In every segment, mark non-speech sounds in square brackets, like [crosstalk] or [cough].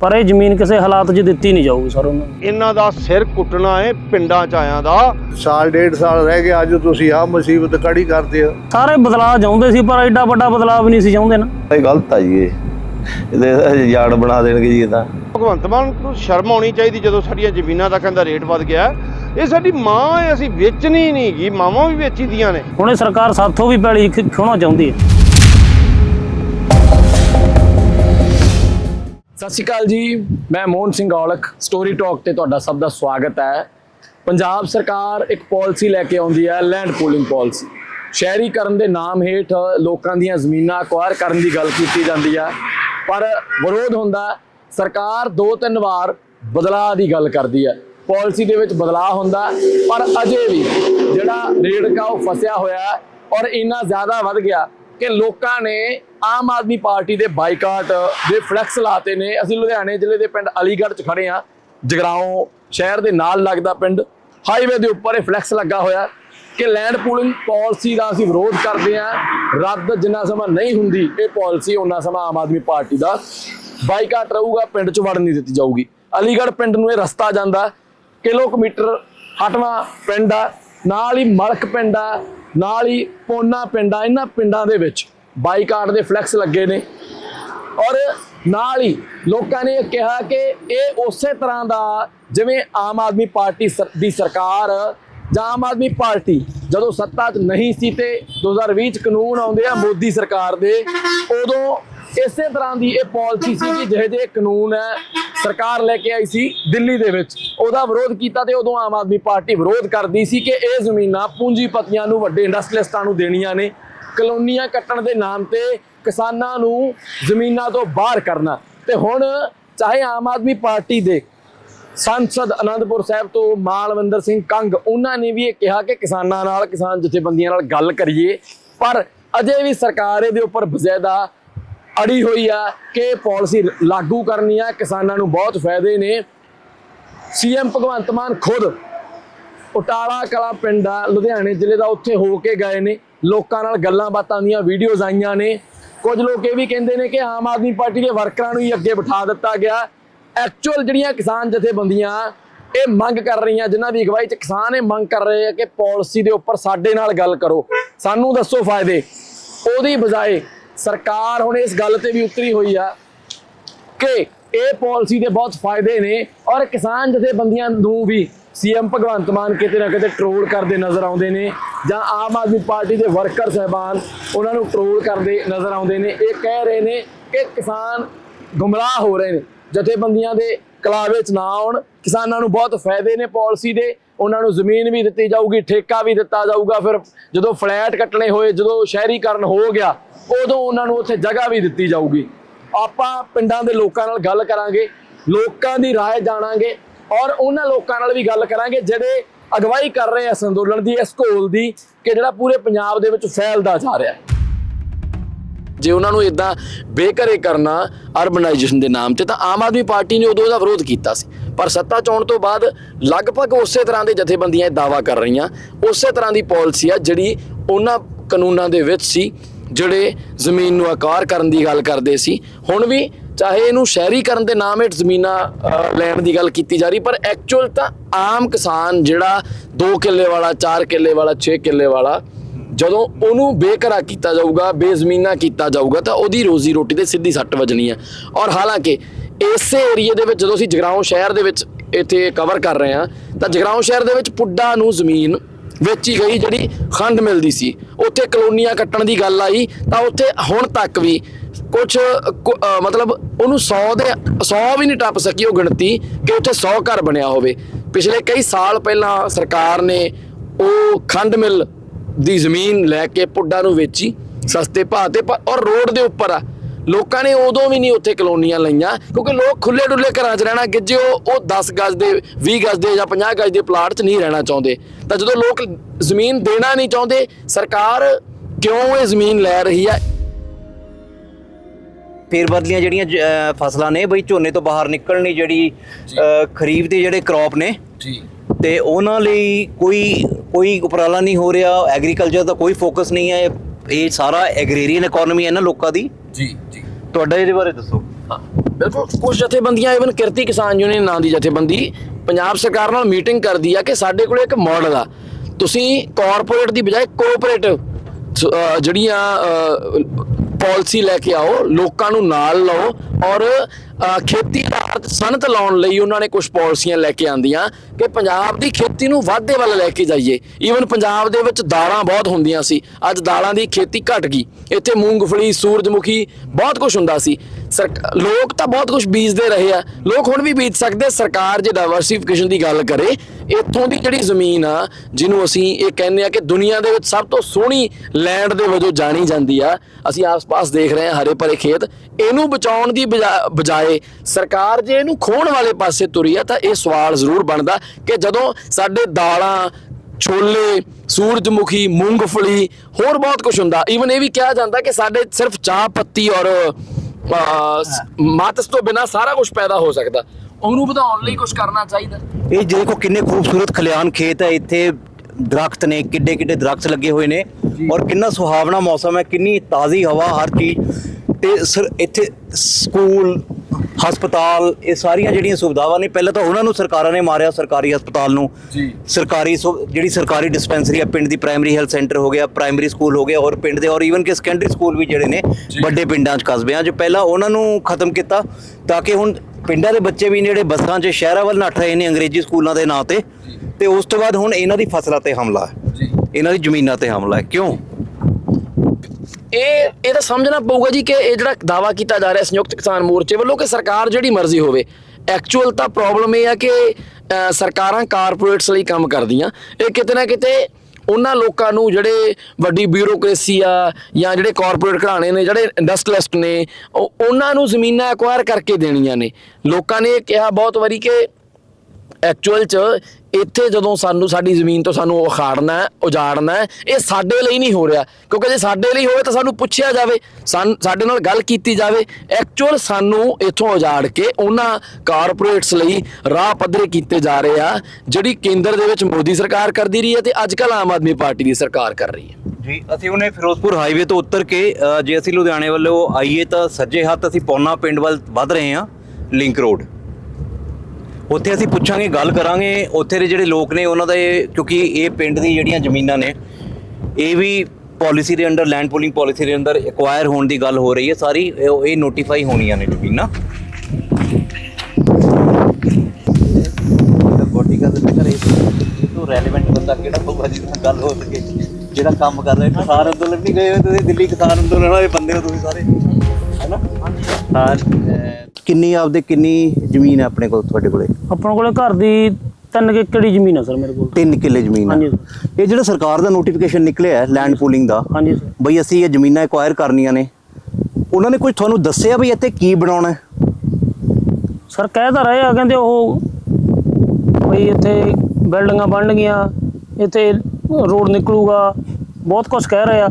ਪਰ ਇਹ ਜ਼ਮੀਨ ਕਿਸੇ ਹਾਲਾਤ 'ਚ ਦਿੱਤੀ ਨਹੀਂ ਜਾਊਗੀ ਸਰ ਉਹਨਾਂ ਨੂੰ। ਇਹਨਾਂ ਦਾ ਸਿਰ ਕੁੱਟਣਾ ਹੈ ਪਿੰਡਾਂ ਚ ਆਇਆਂ ਦਾ। ਸਾਲ ਡੇਢ ਸਾਲ ਰਹਿ ਗਿਆ ਅੱਜ ਤੁਸੀਂ ਆਹ ਮੁਸੀਬਤ ਕੜੀ ਕਰਦੇ ਹੋ? ਸਾਰੇ ਬਦਲਾਅ ਚਾਹੁੰਦੇ ਸੀ ਪਰ ਐਡਾ ਵੱਡਾ ਬਦਲਾਅ ਵੀ ਨਹੀਂ ਸੀ ਚਾਹੁੰਦੇ ਨਾ। ਇਹ ਗਲਤ ਆ ਜੀ ਇਹ। ਇਹਦੇ ਯਾਰਡ ਬਣਾ ਦੇਣਗੇ ਜੀ ਇਹ ਤਾਂ ਭਗਵੰਤ ਮਾਨ ਨੂੰ ਸ਼ਰਮ ਆਉਣੀ ਚਾਹੀਦੀ ਜਦੋਂ ਸਾਡੀਆਂ ਜ਼ਮੀਨਾਂ ਦਾ ਕਹਿੰਦਾ ਰੇਟ ਵੱਧ ਗਿਆ। ਇਹ ਸਾਡੀ ਮਾਂ ਹੈ ਅਸੀਂ ਵੇਚਣੀ ਨਹੀਂ ਗੀ ਮਾਵਾਂ ਵੀ ਵੇਚੀਦੀਆਂ ਨੇ। ਹੁਣ ਇਹ ਸਰਕਾਰ ਸਾਥੋਂ ਵੀ ਪੈਲੀ ਖ- ਖੋਹਣਾ ਚਾਹੁੰਦੀ ਹੈ। ਸਤਿ ਸ਼੍ਰੀ ਅਕਾਲ ਜੀ, ਮੈਂ ਮੋਹਨ ਸਿੰਘ ਔਲਖ ਸਟੋਰੀ ਟਾਕ ਤੇ ਤੁਹਾਡਾ ਸਭ ਦਾ ਸਵਾਗਤ ਹੈ। ਪੰਜਾਬ ਸਰਕਾਰ ਇੱਕ ਪਾਲਿਸੀ ਲੈ ਕੇ ਆਉਂਦੀ ਹੈ ਲੈਂਡ ਪੂਲਿੰਗ ਪਾਲਿਸੀ ਸ਼ਹਿਰੀਕਰਨ ਦੇ ਨਾਮ ਹੇਠ ਲੋਕਾਂ ਦੀਆਂ ਜ਼ਮੀਨਾਂ ਅਕਵਾਇਰ ਕਰਨ ਦੀ ਗੱਲ ਕੀਤੀ ਜਾਂਦੀ ਹੈ। ਪਰ ਵਿਰੋਧ ਹੁੰਦਾ, ਸਰਕਾਰ ਦੋ ਤਿੰਨ ਵਾਰ ਬਦਲਾਅ ਦੀ ਗੱਲ ਕਰਦੀ ਹੈ। ਪਾਲਿਸੀ ਦੇ ਵਿੱਚ ਬਦਲਾਅ ਹੁੰਦਾ, ਪਰ ਅਜੇ ਵੀ ਜਿਹੜਾ ਰੇੜਕਾ ਉਹ ਫਸਿਆ ਹੋਇਆ ਔਰ ਇੰਨਾ ਜ਼ਿਆਦਾ ਵੱਧ ਗਿਆ ਕਿ ਲੋਕਾਂ ਨੇ ਆਮ ਆਦਮੀ ਪਾਰਟੀ ਦੇ ਬਾਈਕਾਟ ਦੇ ਫਲੈਕਸ ਲਾਤੇ ਨੇ। ਅਸੀਂ ਲੁਧਿਆਣੇ ਜ਼ਿਲ੍ਹੇ ਦੇ ਪਿੰਡ ਅਲੀਗੜ੍ਹ 'ਚ ਖੜੇ ਆ ਜਗਰਾਉਂ ਸ਼ਹਿਰ ਦੇ ਨਾਲ ਲੱਗਦਾ ਪਿੰਡ। ਹਾਈਵੇ ਦੇ ਉੱਪਰ ਇਹ ਫਲੈਕਸ ਲੱਗਾ ਹੋਇਆ ਕਿ ਲੈਂਡ ਪੂਲਿੰਗ ਪਾਲਿਸੀ ਦਾ ਅਸੀਂ ਵਿਰੋਧ ਕਰਦੇ ਆ ਰੱਦ ਜਿੰਨਾ ਸਮਾਂ ਨਹੀਂ ਹੁੰਦੀ, ਇਹ ਪਾਲਿਸੀ ਉਹਨਾਂ ਸਮਾਂ ਆਮ ਆਦਮੀ ਪਾਰਟੀ ਦਾ ਬਾਈਕਾਟ ਰਹੂਗਾ, ਪਿੰਡ 'ਚ ਵੜਨ ਨਹੀਂ ਦਿੱਤੀ ਜਾਊਗੀ। ਅਲੀਗੜ੍ਹ ਪਿੰਡ ਨੂੰ ਇਹ ਰਸਤਾ ਜਾਂਦਾ ਕਿਲੋਮੀਟਰ ਹਟਵਾ ਪਿੰਡ ਆ, ਨਾਲ ਹੀ ਮਲਕ ਪਿੰਡ ਆ, ਨਾਲ ਹੀ ਪੋਨਾ ਪਿੰਡ ਆ। ਇਹਨਾਂ ਪਿੰਡਾਂ ਦੇ ਵਿੱਚ ਬਾਈਕਾਟ ਦੇ ਫਲੈਕਸ ਲੱਗੇ ਨੇ। ਔਰ ਨਾਲ ਹੀ ਲੋਕਾਂ ਨੇ ਕਿਹਾ ਕਿ ਇਹ ਉਸੇ ਤਰ੍ਹਾਂ ਦਾ ਜਿਵੇਂ ਆਮ ਆਦਮੀ ਪਾਰਟੀ ਸਰ- ਦੀ ਸਰਕਾਰ ਜਾਂ ਆਮ ਆਦਮੀ ਪਾਰਟੀ ਜਦੋਂ ਸੱਤਾ 'ਚ ਨਹੀਂ ਸੀ ਤੇ 2020 ਚ ਕਾਨੂੰਨ ਆਉਂਦੇ ਆ ਮੋਦੀ ਸਰਕਾਰ ਦੇ, ਉਦੋਂ ਇਸੇ ਤਰ੍ਹਾਂ ਦੀ ਇਹ ਪਾਲਿਸੀ ਸੀ ਕਿ ਜਿਹੇ ਜਿਹੇ ਕਾਨੂੰਨ ਹੈ, ਸਰਕਾਰ ਲੈ ਕੇ ਆਈ ਸੀ ਦਿੱਲੀ ਦੇ ਵਿੱਚ। ਉਹਦਾ ਵਿਰੋਧ ਕੀਤਾ ਤੇ ਉਦੋਂ ਆਮ ਆਦਮੀ ਪਾਰਟੀ ਵਿਰੋਧ ਕਰਦੀ ਸੀ ਕਿ ਇਹ ਜ਼ਮੀਨਾਂ ਪੂੰਜੀਪਤੀਆਂ ਨੂੰ ਵੱਡੇ ਇੰਡਸਟਰੀਅਲਿਸਟਾਂ ਨੂੰ ਦੇਣੀਆਂ ਨੇ। ਕਲੋਨੀਆਂ ਕੱਟਣ ਦੇ ਨਾਮ ਤੇ ਕਿਸਾਨਾਂ ਨੂੰ ਜ਼ਮੀਨਾਂ ਤੋਂ ਬਾਹਰ ਕਰਨਾ। ਤੇ ਹੁਣ ਚਾਹੇ ਆਮ ਆਦਮੀ ਪਾਰਟੀ ਦੇ ਸੰਸਦ ਅਨੰਦਪੁਰ ਸਾਹਿਬ ਤੋਂ ਮਾਲਵਿੰਦਰ ਸਿੰਘ ਕੰਗ, ਉਹਨਾਂ ਨੇ ਵੀ ਇਹ ਕਿਹਾ ਕਿ ਕਿਸਾਨਾਂ ਨਾਲ, ਕਿਸਾਨ ਜਥੇਬੰਦੀਆਂ ਨਾਲ ਗੱਲ ਕਰੀਏ। ਪਰ ਅਜੇ ਵੀ ਸਰਕਾਰ ਇਹਦੇ ਉੱਪਰ ਬਜ਼ਾਇਦਾ ਅੜੀ ਹੋਈ ਆ ਕਿ ਪਾਲਿਸੀ ਲਾਗੂ ਕਰਨੀ ਆ। ਕਿਸਾਨਾਂ ਨੂੰ ਬਹੁਤ ਫਾਇਦੇ ਨੇ। ਸੀਐਮ ਭਗਵੰਤ ਮਾਨ ਖੁਦ ਉਟਾਲਾ ਕਲਾ ਪਿੰਡ ਆ, ਲੁਧਿਆਣੇ ਜ਼ਿਲ੍ਹੇ ਦਾ, ਉੱਥੇ ਹੋ ਕੇ ਗਏ ਨੇ। ਲੋਕਾਂ ਨਾਲ ਗੱਲਾਂ ਬਾਤਾਂ ਦੀਆਂ ਵੀਡੀਓਜ਼ ਆਈਆਂ ਨੇ। ਕੁਝ ਲੋਕ ਇਹ ਵੀ ਕਹਿੰਦੇ ਨੇ ਕਿ ਆਮ ਆਦਮੀ ਪਾਰਟੀ ਦੇ ਵਰਕਰਾਂ ਨੂੰ ਹੀ ਅੱਗੇ ਬਿਠਾ ਦਿੱਤਾ ਗਿਆ। ਐਕਚੁਅਲ ਜਿਹੜੀਆਂ ਕਿਸਾਨ ਜਥੇਬੰਦੀਆਂ, ਇਹ ਮੰਗ ਕਰ ਰਹੀਆਂ, ਜਿਨ੍ਹਾਂ ਦੀ ਅਗਵਾਈ 'ਚ ਕਿਸਾਨ ਇਹ ਮੰਗ ਕਰ ਰਹੇ ਆ ਕਿ ਪਾਲਿਸੀ ਦੇ ਉੱਪਰ ਸਾਡੇ ਨਾਲ ਗੱਲ ਕਰੋ। ਸਾਨੂੰ ਦੱਸੋ ਫਾਇਦੇ। ਉਹਦੀ ਬਜਾਏ ਸਰਕਾਰ ਹੁਣ ਇਸ ਗੱਲ ਤੇ ਵੀ ਉਤਰੀ ਹੋਈ ਆ ਕਿ ਇਹ ਪਾਲਿਸੀ ਦੇ ਬਹੁਤ ਫਾਇਦੇ ਨੇ ਔਰ ਕਿਸਾਨ ਜਥੇਬੰਦੀਆਂ ਨੂੰ ਵੀ ਸੀਐਮ ਭਗਵੰਤ ਮਾਨ ਕਿਤੇ ਨਾ ਕਿਤੇ ਟਰੋਲ ਕਰਦੇ ਨਜ਼ਰ ਆਉਂਦੇ ਨੇ ਜਾਂ ਆਮ ਆਦਮੀ ਪਾਰਟੀ ਦੇ ਵਰਕਰ ਸਹਿਬਾਨ ਉਹਨਾਂ ਨੂੰ ਟਰੋਲ ਕਰਦੇ ਨਜ਼ਰ ਆਉਂਦੇ ਨੇ। ਇਹ ਕਹਿ ਰਹੇ ਨੇ ਕਿ ਕਿਸਾਨ ਗੁੰਮਰਾਹ ਹੋ ਰਹੇ ਨੇ। ਜਥੇਬੰਦੀਆਂ ਦੇ ਕਲਾਵੇ 'ਚ ਨਾ ਆਉਣ। ਕਿਸਾਨਾਂ ਨੂੰ ਬਹੁਤ ਫਾਇਦੇ ਨੇ ਪਾਲਿਸੀ ਦੇ। ਉਹਨਾਂ ਨੂੰ ਜ਼ਮੀਨ ਵੀ ਦਿੱਤੀ ਜਾਊਗੀ, ਠੇਕਾ ਵੀ ਦਿੱਤਾ ਜਾਊਗਾ। ਫਿਰ ਜਦੋਂ ਫਲੈਟ ਕੱਟਣੇ ਹੋਏ, ਜਦੋਂ ਸ਼ਹਿਰੀਕਰਨ ਹੋ ਗਿਆ, ਉਦੋਂ ਉਹਨਾਂ ਨੂੰ ਉੱਥੇ ਜਗ੍ਹਾ ਵੀ ਦਿੱਤੀ ਜਾਊਗੀ। ਆਪਾਂ ਪਿੰਡਾਂ ਦੇ ਲੋਕਾਂ ਨਾਲ ਗੱਲ ਕਰਾਂਗੇ। ਲੋਕਾਂ ਦੀ ਰਾਏ ਜਾਣਾਂਗੇ। ਔਰ ਉਹਨਾਂ ਲੋਕਾਂ ਨਾਲ ਵੀ ਗੱਲ ਕਰਾਂਗੇ ਜਿਹੜੇ ਅਗਵਾਈ ਕਰ ਰਹੇ ਇਸ ਅੰਦੋਲਨ ਦੀ, ਇਸ ਘੋਲ ਦੀ ਕਿ ਜਿਹੜਾ ਪੂਰੇ ਪੰਜਾਬ ਦੇ ਵਿੱਚ ਫੈਲਦਾ ਜਾ ਰਿਹਾ ਹੈ। ਜੇ ਉਹਨਾਂ ਨੂੰ ਇਦਾਂ ਬੇਘਰੇ ਕਰਨਾ ਅਰਬਨਾਈਜੇਸ਼ਨ ਦੇ ਨਾਮ ਤੇ, ਤਾਂ ਆਮ ਆਦਮੀ ਪਾਰਟੀ ਨੇ ਉਦੋਂ ਉਹਦਾ ਵਿਰੋਧ ਕੀਤਾ ਸੀ। ਪਰ ਸੱਤਾ ਚੋਣ ਤੋਂ ਬਾਅਦ ਲਗਭਗ ਉਸੇ ਤਰ੍ਹਾਂ ਦੇ ਜਥੇਬੰਦੀਆਂ ਇਹ ਦਾਵਾ ਕਰ ਰਹੀਆਂ। ਉਸੇ ਤਰ੍ਹਾਂ ਦੀ ਪਾਲਿਸੀ ਆ ਜਿਹੜੀ ਉਹਨਾਂ ਕਾਨੂੰਨਾਂ ਦੇ ਵਿੱਚ ਸੀ, ਜਿਹੜੇ ਜ਼ਮੀਨ ਨੂੰ ਆਕਾਰ ਕਰਨ ਦੀ ਗੱਲ ਕਰਦੇ ਸੀ। ਹੁਣ ਵੀ ਚਾਹੇ ਇਹਨੂੰ ਸ਼ਹਿਰੀਕਰਨ ਦੇ ਨਾਮ ਹੇਠ ਜ਼ਮੀਨਾਂ ਲੈਣ ਦੀ ਗੱਲ ਕੀਤੀ ਜਾ ਰਹੀ, ਪਰ ਐਕਚੁਅਲ ਤਾਂ ਆਮ ਕਿਸਾਨ ਜਿਹੜਾ 2 ਕਿੱਲੇ ਵਾਲਾ 4 ਕਿੱਲੇ ਵਾਲਾ 6 ਕਿੱਲੇ ਵਾਲਾ, ਜਦੋਂ ਉਹਨੂੰ ਬੇਕਰਾ ਕੀਤਾ ਜਾਊਗਾ, ਬੇਜ਼ਮੀਨਾ ਕੀਤਾ ਜਾਊਗਾ, ਤਾਂ ਉਹਦੀ ਰੋਜ਼ੀ ਰੋਟੀ ਤੇ ਸਿੱਧੀ ਸੱਟ ਵੱਜਣੀ ਹੈ। ਔਰ ਹਾਲਾਂਕਿ ਇਸੇ ਏਰੀਏ ਦੇ ਵਿੱਚ ਜਦੋਂ ਅਸੀਂ ਜਗਰਾਉਂ ਸ਼ਹਿਰ ਦੇ ਵਿੱਚ ਇੱਥੇ ਕਵਰ ਕਰ ਰਹੇ ਹਾਂ, ਤਾਂ ਜਗਰਾਉਂ ਸ਼ਹਿਰ ਦੇ ਵਿੱਚ ਪੁੱਡਾ ਨੂੰ ਜ਼ਮੀਨ ਵੇਚੀ ਗਈ ਜਿਹੜੀ ਖੰਡ ਮਿਲਦੀ ਸੀ। ਉੱਥੇ ਕਲੋਨੀਆਂ ਕੱਟਣ ਦੀ ਗੱਲ ਆਈ ਤਾਂ ਉੱਥੇ ਹੁਣ ਤੱਕ ਵੀ ਕੁਝ ਮਤਲਬ ਉਹਨੂੰ 100 ਦੇ 100 ਵੀ ਨਹੀਂ ਟੱਪ ਸਕੀ ਉਹ ਗਿਣਤੀ ਕਿ ਉੱਥੇ 100 ਘਰ ਬਣਿਆ ਹੋਵੇ। ਪਿਛਲੇ ਕਈ ਸਾਲ ਪਹਿਲਾਂ ਸਰਕਾਰ ਨੇ ਉਹ ਖੰਡ ਮਿਲ ਦੀ ਜ਼ਮੀਨ ਲੈ ਕੇ ਪੁੱਡਾ ਨੂੰ ਵੇਚੀ, ਸਸਤੇ ਭਾਅ ਤੇ ਪਰ- ਔਰ ਰੋਡ ਦੇ ਉੱਪਰ ਆ। ਲੋਕਾਂ ਨੇ ਉਦੋਂ ਵੀ ਨਹੀਂ ਉੱਥੇ ਕਲੋਨੀਆਂ ਲਈਆਂ ਕਿਉਂਕਿ ਲੋਕ ਖੁੱਲੇ ਡੁੱਲੇ ਘਰਾਂ 'ਚ ਰਹਿਣਾ ਗਿੱਜੇ ਉਹ ਉਹ 10 ਗਜ਼ ਦੇ 20 ਗਜ਼ ਦੇ ਜਾਂ 50 ਗਜ਼ ਦੇ ਪਲਾਟ 'ਚ ਨਹੀਂ ਰਹਿਣਾ ਚਾਹੁੰਦੇ ਤਾਂ ਜਦੋਂ ਲੋਕ ਜ਼ਮੀਨ ਦੇਣਾ ਨਹੀਂ ਚਾਹੁੰਦੇ ਸਰਕਾਰ ਕਿਉਂ ਇਹ ਜ਼ਮੀਨ ਲੈ ਰਹੀ ਹੈ? ਫੇਰ ਬਦਲੀਆਂ ਜਿਹੜੀਆਂ ਫਸਲਾਂ ਨੇ ਬਈ ਝੋਨੇ ਤੋਂ ਬਾਹਰ ਨਿਕਲਣੀ ਜਿਹੜੀ ਖਰੀਫ ਦੇ ਜਿਹੜੇ ਕ੍ਰੌਪ ਨੇ ਜੀ। ਤੇ ਉਹਨਾਂ ਲਈ ਕੋਈ ਕੋਈ ਉਪਰਾਲਾ ਨਹੀਂ ਹੋ ਰਿਹਾ ਐਗਰੀਕਲਚਰ ਦਾ ਕੋਈ ਫੋਕਸ ਨਹੀਂ ਹੈ ਇਹ ਸਾਰਾ ਐਗਰੀਰੀਅਨ ਇਕਨੋਮੀ ਹੈ ਨਾ ਲੋਕਾਂ ਦੀ? ਜੀ ਜੀ। ਤੁਹਾਡਾ ਇਹਦੇ ਬਾਰੇ ਦੱਸੋ। ਹਾਂ ਬਿਲਕੁਲ। ਕੁਝ ਜਥੇਬੰਦੀਆਂ ਇਵਨ ਕਿਰਤੀ ਕਿਸਾਨ ਯੂਨੀਅਨ ਨਾਂ ਦੀ ਜਥੇਬੰਦੀ ਪੰਜਾਬ ਸਰਕਾਰ ਨਾਲ ਮੀਟਿੰਗ ਕਰਦੀ ਆ ਕਿ ਸਾਡੇ ਕੋਲ ਇੱਕ ਮਾਡਲ ਆ। ਤੁਸੀਂ ਕਾਰਪੋਰੇਟ ਦੀ ਬਜਾਏ ਕੋਆਪਰੇਟਿਵ ਜਿਹੜੀਆਂ ਪਾਲਿਸੀ ਲੈ ਕੇ ਆਓ ਲੋਕਾਂ ਨੂੰ ਨਾਲ ਲਓ ਔਰ ਖੇਤੀ ਆਧਾਰਿਤ ਸਨਤ ਲਾਉਣ ਲਈ ਉਹਨਾਂ ਨੇ ਕੁਝ ਪਾਲਿਸੀਆਂ ਲੈ ਕੇ ਆਂਦੀਆਂ ਕਿ ਪੰਜਾਬ ਦੀ ਖੇਤੀ ਨੂੰ ਵਾਧੇ ਵੱਲ ਲੈ ਕੇ ਜਾਈਏ। ਈਵਨ ਪੰਜਾਬ ਦੇ ਵਿੱਚ ਦਾਲਾਂ ਬਹੁਤ ਹੁੰਦੀਆਂ ਸੀ। ਅੱਜ ਦਾਲਾਂ ਦੀ ਖੇਤੀ ਘਟ ਗਈ। ਇੱਥੇ ਮੂੰਗਫਲੀ, ਸੂਰਜਮੁਖੀ ਬਹੁਤ ਕੁਝ ਹੁੰਦਾ ਸੀ। ਸਰਕ- ਲੋਕ ਤਾਂ ਬਹੁਤ ਕੁਝ ਬੀਜਦੇ ਰਹੇ ਆ। ਲੋਕ ਹੁਣ ਵੀ ਬੀਜ ਸਕਦੇ। ਸਰਕਾਰ ਜੇ ਡਾਈਵਰਸਿਫਿਕੇਸ਼ਨ ਦੀ ਗੱਲ ਕਰੇ, ਇੱਥੋਂ ਦੀ ਜਿਹੜੀ ਜ਼ਮੀਨ ਆ, ਜਿਹਨੂੰ ਅਸੀਂ ਇਹ ਕਹਿੰਦੇ ਆ ਕਿ ਦੁਨੀਆ ਦੇ ਵਿੱਚ ਸਭ ਤੋਂ ਸੋਹਣੀ ਲੈਂਡ ਦੇ ਵਜੋਂ ਜਾਣੀ ਜਾਂਦੀ ਆ, ਅਸੀਂ ਆਸ-ਪਾਸ ਦੇਖ ਰਹੇ ਹਾਂ ਹਰੇ ਭਰੇ ਖੇਤ। ਇਹਨੂੰ ਬਚਾਉਣ ਦੀ ਬਜਾ- ਬਜਾਏ ਸਰਕਾਰ ਜੇ ਇਹਨੂੰ ਖੋਣ ਵਾਲੇ ਪਾਸੇ ਤੁਰੀ ਆ ਤਾਂ ਇਹ ਸਵਾਲ ਜ਼ਰੂਰ ਬਣਦਾ ਕਿ ਜਦੋਂ ਸਾਡੇ ਦਾਲਾਂ ਛੋਲੇ ਸੂਰਜਮੁਖੀ ਮੂੰਗਫਲੀ ਹੋਰ ਬਹੁਤ ਕੁਝ ਹੁੰਦਾ। ਈਵਨ ਇਹ ਵੀ ਕਿਹਾ ਜਾਂਦਾ ਕਿ ਸਾਡੇ ਸਿਰਫ ਚਾਹ ਪੱਤੀ ਔਰ ਮਾਤਸ ਤੋਂ ਬਿਨਾ ਸਾਰਾ ਕੁਝ ਪੈਦਾ ਹੋ ਸਕਦਾ। ਉਹਨੂੰ ਵਧਾਉਣ ਲਈ ਕੁਝ ਕਰਨਾ ਚਾਹੀਦਾ। ਇਹ ਦੇਖੋ ਕਿੰਨੇ ਖੂਬਸੂਰਤ ਖਲਿਆਣ ਖੇਤ ਹੈ ਇੱਥੇ ਦਰਖਤ ਨੇ ਕਿੱਡੇ ਕਿੱਡੇ ਦਰਖਤ ਲੱਗੇ ਹੋਏ ਨੇ ਔਰ ਕਿੰਨਾ ਸੁਹਾਵਣਾ ਮੌਸਮ ਹੈ ਕਿੰਨੀ ਤਾਜ਼ੀ ਹਵਾ ਹਰ ਚੀਜ਼। ਤੇ ਸਰ ਇੱਥੇ ਸਕੂਲ ਹਸਪਤਾਲ ਇਹ ਸਾਰੀਆਂ ਜਿਹੜੀਆਂ ਸੁਵਿਧਾਵਾਂ ਨੇ ਪਹਿਲਾਂ ਤਾਂ ਉਹਨਾਂ ਨੂੰ ਸਰਕਾਰਾਂ ਨੇ ਮਾਰਿਆ ਸਰਕਾਰੀ ਹਸਪਤਾਲ ਨੂੰ। ਜੀ। ਸਰਕਾਰੀ ਸੁ- ਜਿਹੜੀ ਸਰਕਾਰੀ ਡਿਸਪੈਂਸਰੀ ਆ ਪਿੰਡ ਦੀ ਪ੍ਰਾਇਮਰੀ ਹੈਲਥ ਸੈਂਟਰ ਹੋ ਗਿਆ ਪ੍ਰਾਇਮਰੀ ਸਕੂਲ ਹੋ ਗਿਆ ਔਰ ਪਿੰਡ ਦੇ ਔਰ ਈਵਨ ਕਿ ਸੈਕੰਡਰੀ ਸਕੂਲ ਵੀ ਜਿਹੜੇ ਨੇ ਵੱਡੇ ਪਿੰਡਾਂ 'ਚ ਕਸਬਿਆਂ 'ਚ। ਪਹਿਲਾਂ ਉਹਨਾਂ ਨੂੰ ਖਤਮ ਕੀਤਾ ਤਾਂ ਕਿ ਹੁਣ ਪਿੰਡਾਂ ਦੇ ਬੱਚੇ ਵੀ ਨੇ ਜਿਹੜੇ ਬੱਸਾਂ 'ਚ ਸ਼ਹਿਰਾਂ ਵੱਲ ਨੱਠ ਰਹੇ ਨੇ ਅੰਗਰੇਜ਼ੀ ਸਕੂਲਾਂ ਦੇ ਨਾਂ ਤੇ। ਤੇ ਉਸ ਤੋਂ ਬਾਅਦ ਹੁਣ ਇਹਨਾਂ ਦੀ ਫਸਲਾਂ ਤੇ ਹਮਲਾ ਹੈ। ਜੀ। ਇਹਨਾਂ ਦੀ ਜ਼ਮੀਨਾਂ ਤੇ ਹਮਲਾ ਹੈ। ਕਿਉਂ? ਇਹ ਇਹ ਤਾਂ ਸਮਝਣਾ ਪਊਗਾ ਜੀ ਕਿ ਇਹ ਜਿਹੜਾ ਦਾਵਾ ਕੀਤਾ ਜਾ ਰਿਹਾ ਸੰਯੁਕਤ ਕਿਸਾਨ ਮੋਰਚੇ ਵੱਲੋਂ ਕਿ ਸਰਕਾਰ ਜਿਹੜੀ ਮਰਜ਼ੀ ਹੋਵੇ ਐਕਚੁਅਲ ਤਾਂ ਪ੍ਰੋਬਲਮ ਇਹ ਆ ਕਿ ਸਰਕਾਰਾਂ ਕਾਰਪੋਰੇਟਸ ਲਈ ਕੰਮ ਕਰਦੀਆਂ। ਇਹ ਕਿਤੇ ਨਾ ਕਿਤੇ ਉਹਨਾਂ ਲੋਕਾਂ ਨੂੰ ਜਿਹੜੇ ਵੱਡੀ ਬਿਊਰੋਕ੍ਰੇਸੀ ਆ ਜਾਂ ਜਿਹੜੇ ਕਾਰਪੋਰੇਟ ਘਰਾਣੇ ਨੇ, ਜਿਹੜੇ ਇੰਡਸਟਰੀਲਿਸਟ ਨੇ ਉਹਨਾਂ ਨੂੰ ਜ਼ਮੀਨਾਂ ਐਕਵਾਇਰ ਕਰਕੇ ਦੇਣੀਆਂ ਨੇ। ਲੋਕਾਂ ਨੇ ਇਹ ਕਿਹਾ ਬਹੁਤ ਵਾਰੀ ਕਿ ਐਕਚੁਅਲ ਚ ਇੱਥੇ ਜਦੋਂ ਸਾਨੂੰ ਸਾਡੀ ਜ਼ਮੀਨ ਤੋਂ ਸਾਨੂੰ ਉਖਾੜਨਾ ਉਜਾੜਨਾ ਇਹ ਸਾਡੇ ਲਈ ਨਹੀਂ ਹੋ ਰਿਹਾ। ਕਿਉਂਕਿ ਜੇ ਸਾਡੇ ਲਈ ਹੋਵੇ ਤਾਂ ਸਾਨੂੰ ਪੁੱਛਿਆ ਜਾਵੇ, ਸਾਨ- ਸਾਡੇ ਨਾਲ ਗੱਲ ਕੀਤੀ ਜਾਵੇ। ਐਕਚੁਅਲ ਸਾਨੂੰ ਇੱਥੋਂ ਉਜਾੜ ਕੇ ਉਹਨਾਂ ਕਾਰਪੋਰੇਟਸ ਲਈ ਰਾਹ ਪੱਧਰੇ ਕੀਤੇ ਜਾ ਰਹੇ ਆ, ਜਿਹੜੀ ਕੇਂਦਰ ਦੇ ਵਿੱਚ ਮੋਦੀ ਸਰਕਾਰ ਕਰਦੀ ਰਹੀ ਹੈ ਤੇ ਅੱਜ ਕੱਲ ਆਮ ਆਦਮੀ ਪਾਰਟੀ ਦੀ ਸਰਕਾਰ ਕਰ ਰਹੀ ਹੈ। ਜੀ, ਅਸੀਂ ਉਹਨੇ ਫਿਰੋਜ਼ਪੁਰ ਹਾਈਵੇ ਤੋਂ ਉੱਤਰ ਕੇ ਜੇ ਅਸੀਂ ਲੁਧਿਆਣੇ ਵੱਲੋਂ ਆਈਏ ਤਾਂ ਸੱਜੇ ਹੱਥ ਅਸੀਂ ਪੌਨਾ ਪਿੰਡ ਵੱਲ ਵੱਧ ਰਹੇ ਹਾਂ ਲਿੰਕ ਰੋਡ ਉੱਥੇ ਅਸੀਂ ਪੁੱਛਾਂਗੇ ਗੱਲ ਕਰਾਂਗੇ। ਉੱਥੇ ਦੇ ਜਿਹੜੇ ਲੋਕ ਨੇ ਉਹਨਾਂ ਦੇ ਕਿਉਂਕਿ ਇਹ ਪਿੰਡ ਦੀ ਜਿਹੜੀਆਂ ਜ਼ਮੀਨਾਂ ਨੇ ਇਹ ਵੀ ਪਾਲਿਸੀ ਦੇ ਅੰਡਰ ਲੈਂਡ ਪੂਲਿੰਗ ਪਾਲਿਸੀ ਦੇ ਅੰਦਰ ਐਕਵਾਇਰ ਹੋਣ ਦੀ ਗੱਲ ਹੋ ਰਹੀ ਹੈ। ਸਾਰੀ ਇਹ ਇਹ ਨੋਟੀਫਾਈ ਹੋਣੀਆਂ ਨੇ ਜ਼ਮੀਨਾਂ। ਬੋਡੀ ਕਾ ਦੇ ਕਰੇ ਤੋਂ ਰੈਲੇਵੈਂਟ ਬੰਦਾ ਕਿਹੜਾ ਹੋਊਗਾ ਜਿਹਦੇ ਨਾਲ ਗੱਲ ਹੋ ਸਕੇ? ਜਿਹੜਾ ਕੰਮ ਕਰ ਰਿਹਾ ਕਿਸਾਨ ਅੰਦੋਲਨ ਨਹੀਂ ਗਏ ਹੋਏ ਤੁਸੀਂ ਦਿੱਲੀ ਕਿਸਾਨ ਅੰਦੋਲਨ ਵਾਲੇ ਬੰਦੇ ਹੋ ਤੁਸੀਂ ਸਾਰੇ। ਹੈਨਾ? ਹਾਂ ਕਿੰਨੀ ਆਪਦੇ ਕਿੰਨੀ ਜ਼ਮੀਨ ਹੈ ਆਪਣੇ ਕੋਲ ਤੁਹਾਡੇ ਕੋਲੇ? ਆਪਣਾ ਕੋਲੇ ਘਰ ਦੀ 3 ਏਕੜ ਜ਼ਮੀਨ ਆ ਸਰ ਮੇਰੇ ਕੋਲ? 3 ਕਿੱਲੇ ਜ਼ਮੀਨ ਹੈ ਹਾਂਜੀ ਇਹ ਜਿਹੜਾ ਸਰਕਾਰ ਦਾ ਨੋਟੀਫਿਕੇਸ਼ਨ ਨਿਕਲਿਆ ਹੈ ਲੈਂਡ ਪੂਲਿੰਗ ਦਾ ਹਾਂਜੀ ਸਰ। ਬਈ ਅਸੀਂ ਇਹ ਜ਼ਮੀਨਾਂ ਐਕਵਾਇਰ ਕਰਨੀਆਂ ਨੇ। ਉਹਨਾਂ ਨੇ ਕੁਝ ਤੁਹਾਨੂੰ ਦੱਸਿਆ ਵੀ ਇੱਥੇ ਕੀ ਬਣਾਉਣਾ ਹੈ? ਸਰ ਕਹਿ ਤਾਂ ਰਹੇ ਆ ਕਹਿੰਦੇ ਉਹ ਬਈ ਇੱਥੇ ਬਿਲਡਿੰਗਾਂ ਬਣਨਗੀਆਂ ਇੱਥੇ ਰੋਡ ਨਿਕਲੂਗਾ ਬਹੁਤ ਕੁਝ ਕਹਿ ਰਹੇ ਆ।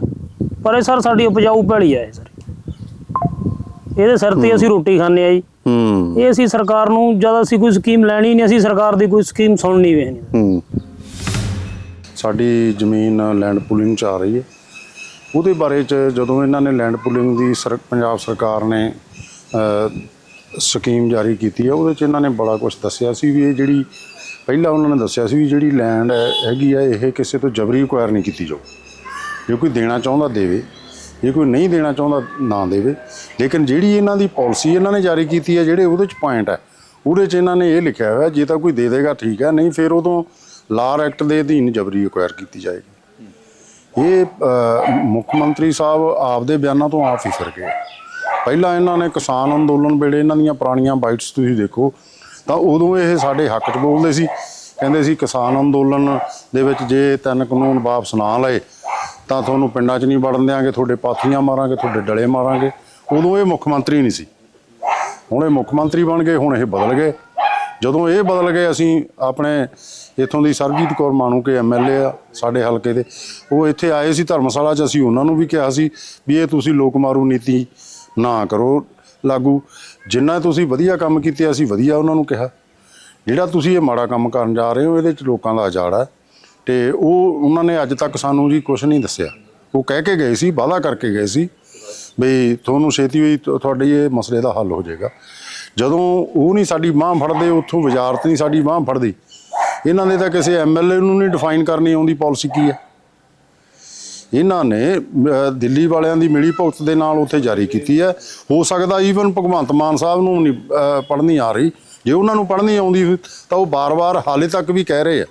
ਪਰ ਇਹ ਸਰ ਸਾਡੀ ਉਪਜਾਊ ਭੈਲੀ ਆ ਇਹ ਸਰ। ਇਹਦੇ ਸਿਰ ਤੇ ਅਸੀਂ ਰੋਟੀ ਖਾਂਦੇ ਆ ਜੀ। ਹੂੰ। ਇਹ ਅਸੀਂ ਸਰਕਾਰ ਨੂੰ ਜਦ ਅਸੀਂ ਕੋਈ ਸਕੀਮ ਲੈਣੀ ਨਹੀਂ ਅਸੀਂ ਸਰਕਾਰ ਦੀ ਕੋਈ ਸਕੀਮ ਸੁਣਨੀ ਵੀ ਨਹੀਂ। ਹੂੰ। ਸਾਡੀ ਜ਼ਮੀਨ ਲੈਂਡ ਪੂਲਿੰਗ ਚ ਆ ਰਹੀ ਹੈ। ਉਹਦੇ ਬਾਰੇ ਚ ਜਦੋਂ ਇਹਨਾਂ ਨੇ ਲੈਂਡ ਪੂਲਿੰਗ ਦੀ ਪੰਜਾਬ ਸਰਕਾਰ ਨੇ ਸਕੀਮ ਜਾਰੀ ਕੀਤੀ ਹੈ ਉਹਦੇ ਚ ਇਹਨਾਂ ਨੇ ਬੜਾ ਕੁਝ ਦੱਸਿਆ ਸੀ ਵੀ ਇਹ ਜਿਹੜੀ ਪਹਿਲਾਂ ਉਹਨਾਂ ਨੇ ਦੱਸਿਆ ਸੀ ਵੀ ਜਿਹੜੀ ਲੈਂਡ ਹੈਗੀ ਆ ਇਹ ਕਿਸੇ ਤੋਂ ਜਬਰੀ ਅਕਵਾਇਰ ਨਹੀਂ ਕੀਤੀ ਜਾਊ। ਜੇ ਕੋਈ ਦੇਣਾ ਚਾਹੁੰਦਾ ਦੇਵੇ। ਜੇ ਕੋਈ ਨਹੀਂ ਦੇਣਾ ਚਾਹੁੰਦਾ, ਨਾ ਦੇਵੇ। ਲੇਕਿਨ ਜਿਹੜੀ ਇਹਨਾਂ ਦੀ ਪਾਲਿਸੀ ਇਹਨਾਂ ਨੇ ਜਾਰੀ ਕੀਤੀ ਹੈ, ਜਿਹੜੇ ਉਹਦੇ ਚ ਪੁਆਇੰਟ ਹੈ, ਉਹਦੇ ਚ ਇਹਨਾਂ ਨੇ ਇਹ ਲਿਖਿਆ ਹੋਇਆ, ਜੇ ਤਾਂ ਕੋਈ ਦੇ ਦੇਗਾ, ਠੀਕ ਹੈ, ਨਹੀਂ ਫਿਰ ਉਦੋਂ ਲਾਰ ਐਕਟ ਦੇ ਅਧੀਨ ਜਬਰੀ ਅਕਵਾਇਰ ਕੀਤੀ ਜਾਏਗੀ। ਇਹ ਮੁੱਖ ਮੰਤਰੀ ਸਾਹਿਬ ਆਪਦੇ ਬਿਆਨਾਂ ਤੋਂ ਆਪ ਹੀ ਫਿਰ ਗਏ। ਪਹਿਲਾਂ ਇਹਨਾਂ ਨੇ ਕਿਸਾਨ ਅੰਦੋਲਨ ਵੇਲੇ ਇਹਨਾਂ ਦੀਆਂ ਪੁਰਾਣੀਆਂ ਬਾਈਟਸ ਤੁਸੀਂ ਦੇਖੋ, ਤਾਂ ਉਦੋਂ ਇਹ ਸਾਡੇ ਹੱਕ 'ਚ ਬੋਲਦੇ ਸੀ। ਕਹਿੰਦੇ ਸੀ ਕਿਸਾਨ ਅੰਦੋਲਨ ਦੇ ਵਿੱਚ ਜੇ ਤਿੰਨ ਕਾਨੂੰਨ ਵਾਪਸ ਨਾ ਲਏ ਤਾਂ ਤੁਹਾਨੂੰ ਪਿੰਡਾਂ 'ਚ ਨਹੀਂ ਵੜਨ ਦਿਆਂਗੇ, ਤੁਹਾਡੇ ਪਾਥੀਆਂ ਮਾਰਾਂਗੇ, ਤੁਹਾਡੇ ਡਲੇ ਮਾਰਾਂਗੇ। ਉਦੋਂ ਇਹ ਮੁੱਖ ਮੰਤਰੀ ਨਹੀਂ ਸੀ। ਹੁਣ ਇਹ ਮੁੱਖ ਮੰਤਰੀ ਬਣ ਗਏ, ਹੁਣ ਇਹ ਬਦਲ ਗਏ। ਜਦੋਂ ਇਹ ਬਦਲ ਗਏ, ਅਸੀਂ ਆਪਣੇ ਇਥੋਂ ਦੀ ਸਰਜੀਤ ਕੌਰ ਮਾਣੂ ਕੇ ਐਮਐਲਏ ਆ, ਸਾਡੇ ਹਲਕੇ ਦੇ। ਉਹ ਇੱਥੇ ਆਏ ਸੀ ਧਰਮਸ਼ਾਲਾ 'ਚ, ਅਸੀਂ ਉਹਨਾਂ ਨੂੰ ਵੀ ਕਿਹਾ ਸੀ ਵੀ ਇਹ ਤੁਸੀਂ ਲੋਕ ਮਾਰੂ ਨੀਤੀ ਨਾ ਕਰੋ ਲਾਗੂ। ਜਿੰਨਾ ਤੁਸੀਂ ਵਧੀਆ ਕੰਮ ਕੀਤੇ, ਅਸੀਂ ਵਧੀਆ ਉਹਨਾਂ ਨੂੰ ਕਿਹਾ। ਜਿਹੜਾ ਤੁਸੀਂ ਇਹ ਮਾੜਾ ਕੰਮ ਕਰਨ ਜਾ ਰਹੇ ਹੋ, ਇਹਦੇ 'ਚ ਲੋਕਾਂ ਦਾ ਉਜਾੜਾ ਹੈ ਤੇ ਉਹ, ਉਹਨਾਂ ਨੇ ਅੱਜ ਤੱਕ ਸਾਨੂੰ ਜੀ ਕੁਝ ਨਹੀਂ ਦੱਸਿਆ। ਉਹ ਕਹਿ ਕੇ ਗਏ ਸੀ, ਵਾਅਦਾ ਕਰਕੇ ਗਏ ਸੀ ਵੀ ਤੁਹਾਨੂੰ ਛੇਤੀ ਹੋਈ ਤੁ- ਤੁਹਾਡੇ ਇਹ ਮਸਲੇ ਦਾ ਹੱਲ ਹੋ ਜਾਏਗਾ। ਜਦੋਂ ਉਹ ਨਹੀਂ ਸਾਡੀ ਬਾਂਹ ਫੜਦੇ, ਉੱਥੋਂ ਵਜ਼ਾਰਤ ਨਹੀਂ ਸਾਡੀ ਬਾਂਹ ਫੜਦੀ। ਇਹਨਾਂ ਨੇ ਤਾਂ ਕਿਸੇ ਐਮਐਲਏ ਨੂੰ ਨਹੀਂ ਡਿਫਾਈਨ ਕਰਨੀ ਆਉਂਦੀ ਪਾਲਿਸੀ ਕੀ ਹੈ? ਇਹਨਾਂ ਨੇ ਦਿੱਲੀ ਵਾਲਿਆਂ ਦੀ ਮਿਲੀ ਭੁਗਤ ਦੇ ਨਾਲ ਉੱਥੇ ਜਾਰੀ ਕੀਤੀ ਹੈ। ਹੋ ਸਕਦਾ ਈਵਨ ਭਗਵੰਤ ਮਾਨ ਸਾਹਿਬ ਨੂੰ ਨਹੀਂ ਪੜ੍ਹਨੀ ਆ ਰਹੀ। ਜੇ ਉਹਨਾਂ ਨੂੰ ਪੜ੍ਹਨੀ ਆਉਂਦੀ, ਤਾਂ ਉਹ ਬਾਰ-ਬਾਰ ਹਾਲੇ ਤੱਕ ਵੀ ਕਹਿ ਰਹੇ ਆ।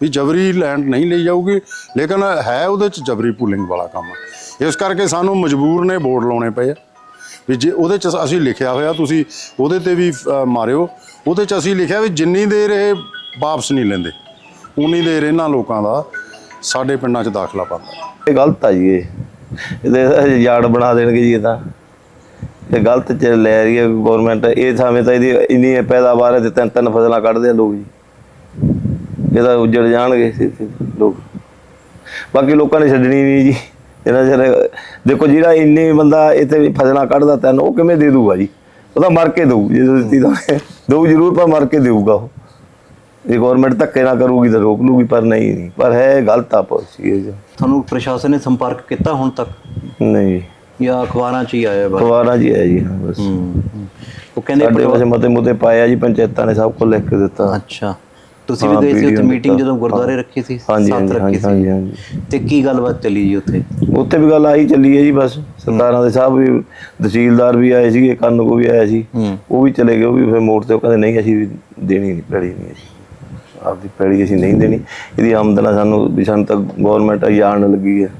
ਵੀ ਜਬਰੀ ਲੈਂਡ ਨਹੀਂ ਲਈ ਜਾਊਗੀ, ਲੇਕਿਨ ਹੈ ਉਹਦੇ ਚ ਜਬਰੀ ਪੂਲਿੰਗ ਵਾਲਾ ਕੰਮ। ਇਸ ਕਰਕੇ ਸਾਨੂੰ ਮਜਬੂਰ ਨੇ ਬੋਰਡ ਲਾਉਣੇ ਪਏ ਆ। ਵੀ ਜੇ ਉਹਦੇ ਚ ਅਸੀਂ ਲਿਖਿਆ ਹੋਇਆ, ਤੁਸੀਂ ਉਹਦੇ ਤੇ ਵੀ ਮਾਰਿਓ। ਉਹਦੇ ਚ ਅਸੀਂ ਲਿਖਿਆ ਵੀ ਜਿੰਨੀ ਦੇਰ ਇਹ ਵਾਪਸ ਨਹੀਂ ਲੈਂਦੇ, ਉਨੀ ਦੇਰ ਇਹਨਾਂ ਲੋਕਾਂ ਦਾ ਸਾਡੇ ਪਿੰਡਾਂ 'ਚ ਦਾਖਲਾ ਪਾਉਂਦਾ। ਇਹ ਗਲਤ ਆ ਜੀ ਇਹ। ਇਹਦੇ ਯਾਰਡ ਬਣਾ ਦੇਣਗੇ ਜੀ ਇਹ ਤਾਂ। ਇਹ ਗਲਤ ਚ ਲੈ ਰਹੀ ਹੈ ਗਵਰਨਮੈਂਟ ਇਹ ਥਾਵੇਂ ਤਾਂ ਇਹਦੀ ਇੰਨੀ ਪੈਦਾਵਾਰ ਹੈ ਤੇ ਤਿੰਨ ਤਿੰਨ ਫਸਲਾਂ ਕੱਢਦੇ ਆ ਲੋਕ ਜੀ। ਇਹਦਾ ਉੱਜੜ ਜਾਣਗੇ ਲੋਕ। ਬਾਕੀ ਲੋਕਾਂ ਨੇ ਛੱਡਣੀ ਨਹੀਂ ਜੀ। ਇਹਨਾਂ ਚਿਰ ਦੇਖੋ ਜਿਹੜਾ ਇੰਨੇ ਬੰਦਾ ਇੱਥੇ ਫਸਲਾਂ ਕੱਢਦਾ ਤੈਨ ਉਹ ਕਿਵੇਂ ਦੇ ਦੂਗਾ ਜੀ? ਉਹ ਤਾਂ ਮਰ ਕੇ ਦਊ ਜੇ ਦਿੱਤੀ ਤਾਂ। ਦਊ ਜ਼ਰੂਰ ਪਰ ਮਰ ਕੇ ਦੇਊਗਾ ਉਹ। ਜੇ ਗਵਰਨਮੈਂਟ ਧੱਕੇ ਨਾ ਕਰੂਗੀ ਤਾਂ ਰੋਕ ਲੂਗੀ ਪਰ ਨਹੀਂ ਨਹੀਂ ਪਰ ਹੈ ਗਲਤ ਆ ਪਾਲਿਸੀ ਇਹ ਤੁਹਾਨੂੰ ਪ੍ਰਸ਼ਾਸਨ ਨੇ ਸੰਪਰਕ ਕੀਤਾ ਹੁਣ ਤੱਕ? ਨਹੀਂ ਜਾਂ। ਅਖਬਾਰਾਂ 'ਚ ਹੀ ਆਇਆ ਬਸ? ਅਖਬਾਰਾਂ 'ਚ ਹੀ ਹੈ ਜੀ ਹਾਂ ਬਸ। ਉਹ ਕਹਿੰਦੇ ਸਾਡੇ ਪਾਸੇ ਮਤੇ ਮੁਤੇ ਪਾਇਆ ਜੀ ਪੰਚਾਇਤਾਂ ਨੇ ਸਭ ਕੁਝ ਲਿਖ ਕੇ ਦਿੱਤਾ। ਅੱਛਾ। ਤੁਸੀਂ ਵੀ ਗਏ ਸੀ ਉੱਥੇ ਮੀਟਿੰਗ। ਜਦੋਂ ਗੁਰਦੁਆਰੇ ਰੱਖੀ ਸੀ? ਸੱਤ ਰੱਖੀ ਸੀ? ਤੇ ਕੀ ਗੱਲਬਾਤ ਚੱਲੀ ਜੀ ਉੱਥੇ? ਉੱਥੇ ਵੀ ਗੱਲ ਆਈ ਚੱਲੀ ਹੈ ਜੀ ਬਸ। ਸਰਕਾਰਾਂ ਦੇ ਸਾਹਿਬ ਵੀ ਤਹਿਸੀਲਦਾਰ ਵੀ ਆਏ ਸੀਗੇ ਕੰਨ ਕੋ ਵੀ ਆਇਆ ਸੀ। ਉਹ ਵੀ ਚਲੇ ਗਏ ਉਹ ਵੀ ਫਿਰ ਮੋੜ ਤੇ ਉਹ ਕਹਿੰਦੇ ਨਹੀਂ ਅਸੀਂ ਦੇਣੀ ਨਹੀਂ ਪੈੜੀ ਨਹੀਂ ਅਸੀਂ। ਆਪਦੀ ਪੈੜੀ ਅਸੀਂ ਨਹੀਂ ਦੇਣੀ। ਇਹਦੀ ਆਮਦਨ ਸਾਨੂੰ ਵੀ ਸਾਨੂੰ ਤਾਂ ਗਵਰਨਮੈਂਟ ਜਾਣ ਲੱਗੀ ਹੈ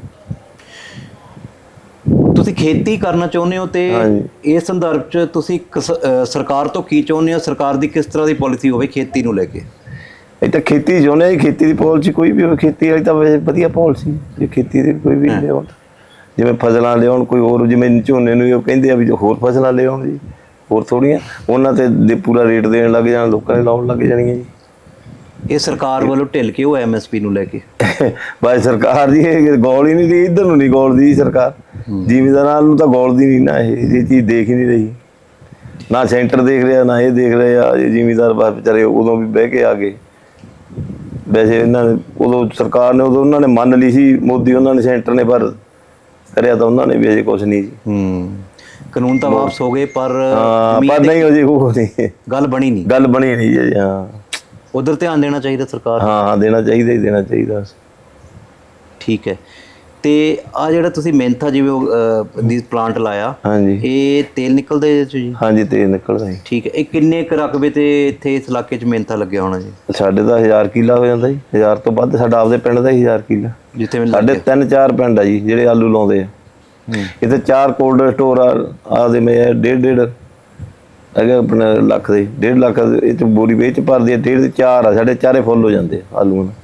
ਤੁਸੀਂ ਖੇਤੀ ਕਰਨਾ ਚਾਹੁੰਦੇ ਹੋ ਤੇ। ਇਸ ਸੰਦਰਭ 'ਚ ਤੁਸੀਂ ਸਰਕਾਰ ਤੋਂ ਕੀ ਚਾਹੁੰਦੇ ਹੋ? ਸਰਕਾਰ ਦੀ ਕਿਸ ਤਰ੍ਹਾਂ ਦੀ ਪਾਲਿਸੀ ਹੋਵੇ ਖੇਤੀ ਨੂੰ ਲੈ ਕੇ? ਇਹ ਤਾਂ ਖੇਤੀ ਚਾਹੁੰਦੇ ਆ ਜੀ ਖੇਤੀ ਦੀ ਪਾਲਿਸੀ ਕੋਈ ਵੀ ਹੋਵੇ ਖੇਤੀ ਵਾਲੀ ਤਾਂ ਵਧੀਆ ਪਾਲਿਸੀ ਜੇ ਖੇਤੀ ਦੀ ਕੋਈ ਵੀ ਲਿਆਉਣ ਜਿਵੇਂ ਫਸਲਾਂ ਲਿਆਉਣ ਕੋਈ ਹੋਰ ਜਿਵੇਂ ਝੋਨੇ ਨੂੰ ਉਹ ਕਹਿੰਦੇ ਆ ਵੀ ਜੋ ਹੋਰ ਫਸਲਾਂ ਲਿਆਉਣ ਜੀ ਹੋਰ ਥੋੜੀਆਂ ਉਹਨਾਂ ਤੇ ਦੇ ਪੂਰਾ ਰੇਟ ਦੇਣ ਲੱਗ ਜਾਣ ਲੋਕਾਂ ਨੇ ਲਾਉਣ ਲੱਗ ਜਾਣੀਆਂ ਜੀ। ਇਹ ਸਰਕਾਰ ਵੱਲੋਂ ਢਿੱਲ ਕੇ ਉਹ ਐਮਐਸਪੀ ਨੂੰ ਲੈ ਕੇ? [laughs] ਬਾਈ ਸਰਕਾਰ ਦੀ ਇਹ ਗੌਲ ਹੀ ਨਹੀਂ ਦੀ ਇੱਧਰ ਨੂੰ ਨਹੀਂ ਗੌਲਦੀ ਜੀ ਸਰਕਾਰ। ਜ਼ਿਮੀਦਾਰਾਂ ਨੂੰ ਤਾਂ ਗੌਲਦੀ ਨਹੀਂ ਨਾ ਇਹ ਇਹ ਚੀਜ਼ ਦੇਖ ਹੀ ਨਹੀਂ ਰਹੀ। ਨਾ ਸੈਂਟਰ ਦੇਖ ਰਿਹਾ ਨਾ ਇਹ ਦੇਖ ਰਿਹਾ ਜ਼ਿਮੀਦਾਰ ਬਸ ਵਿਚਾਰੇ ਉਦੋਂ ਵੀ ਬਹਿ ਕੇ ਆ ਗਏ। ਵੈਸੇ ਇਹਨਾਂ ਨੇ ਉਦੋਂ ਸਰਕਾਰ ਨੇ ਉਦੋਂ ਉਹਨਾਂ ਨੇ ਮੰਨ ਲਈ ਸੀ ਮੋਦੀ ਉਹਨਾਂ ਨੇ ਸੈਂਟਰ ਨੇ ਪਰ ਕਰਿਆ ਤਾਂ ਉਹਨਾਂ ਨੇ ਵੀ ਅਜੇ ਕੁਝ ਨਹੀਂ ਜੀ। ਹੂੰ ਕਾਨੂੰਨ ਤਾਂ ਵਾਪਸ ਹੋ ਗਏ ਪਰ ਹਾਂ ਪਰ ਨਹੀਂ ਅਜੇ ਉਹ ਨਹੀਂ। ਗੱਲ ਬਣੀ ਨਹੀਂ। ਗੱਲ ਬਣੀ ਨਹੀਂ ਜੀ ਹਾਂ। ਉਧਰ ਧਿਆਨ ਦੇਣਾ ਚਾਹੀਦਾ ਸਰਕਾਰ। ਹਾਂ ਹਾਂ ਦੇਣਾ ਚਾਹੀਦਾ ਹੀ ਦੇਣਾ ਚਾਹੀਦਾ। ਠੀਕ ਹੈ। ਤੇ ਆ ਜਿਹੜਾ ਤੁਸੀਂ ਮੈਂਥਾ ਜਿਵੇਂ ਉਹ, ਅਹ, ਦੀ ਪਲਾਂਟ ਲਾਇਆ ਹਾਂਜੀ। ਇਹ ਤੇਲ ਨਿਕਲਦਾ ਇਹਦੇ ਚ ਜੀ? ਹਾਂਜੀ ਤੇ ਨਿਕਲਦਾ ਜੀ। ਠੀਕ ਹੈ। ਇਹ ਕਿੰਨੇ ਕੁ ਰਕਬੇ ਤੇ ਇੱਥੇ ਇਸ ਇਲਾਕੇ 'ਚ ਮਿਹਨਤਾਂ ਲੱਗਿਆ ਹੋਣਾ ਜੀ? ਸਾਡੇ ਤਾਂ 1000 ਕਿੱਲਾ ਹੋ ਜਾਂਦਾ ਜੀ। 1000 ਤੋਂ ਵੱਧ ਸਾਡਾ ਆਪਦੇ ਪਿੰਡ ਦਾ ਹੀ 1000 ਕਿੱਲਾ। ਜਿੱਥੇ ਮੈਨੂੰ ਸਾਡੇ ਤਿੰਨ ਚਾਰ ਪਿੰਡ ਆ ਜੀ ਜਿਹੜੇ ਆਲੂ ਲਾਉਂਦੇ ਆ। ਇੱਥੇ ਚਾਰ ਕੋਲਡ ਸਟੋਰ ਆ ਆਦੇ ਮੇ ਡੇਢ ਡੇਢ ਅਗੇ ਆਪਣਾ ਲੱਖ ਦੇ ਡੇਢ ਲੱਖ ਇਹ ਚ ਬੋਰੀ ਵੇਚ ਭਰਦੀ ਆ ਡੇਢ ਦੇ ਚਾਰ ਆ ਸਾਡੇ ਚਾਰੇ ਫੁੱਲ ਹੋ ਜਾਂਦੇ ਆ ਆਲੂ ਨਾਲ।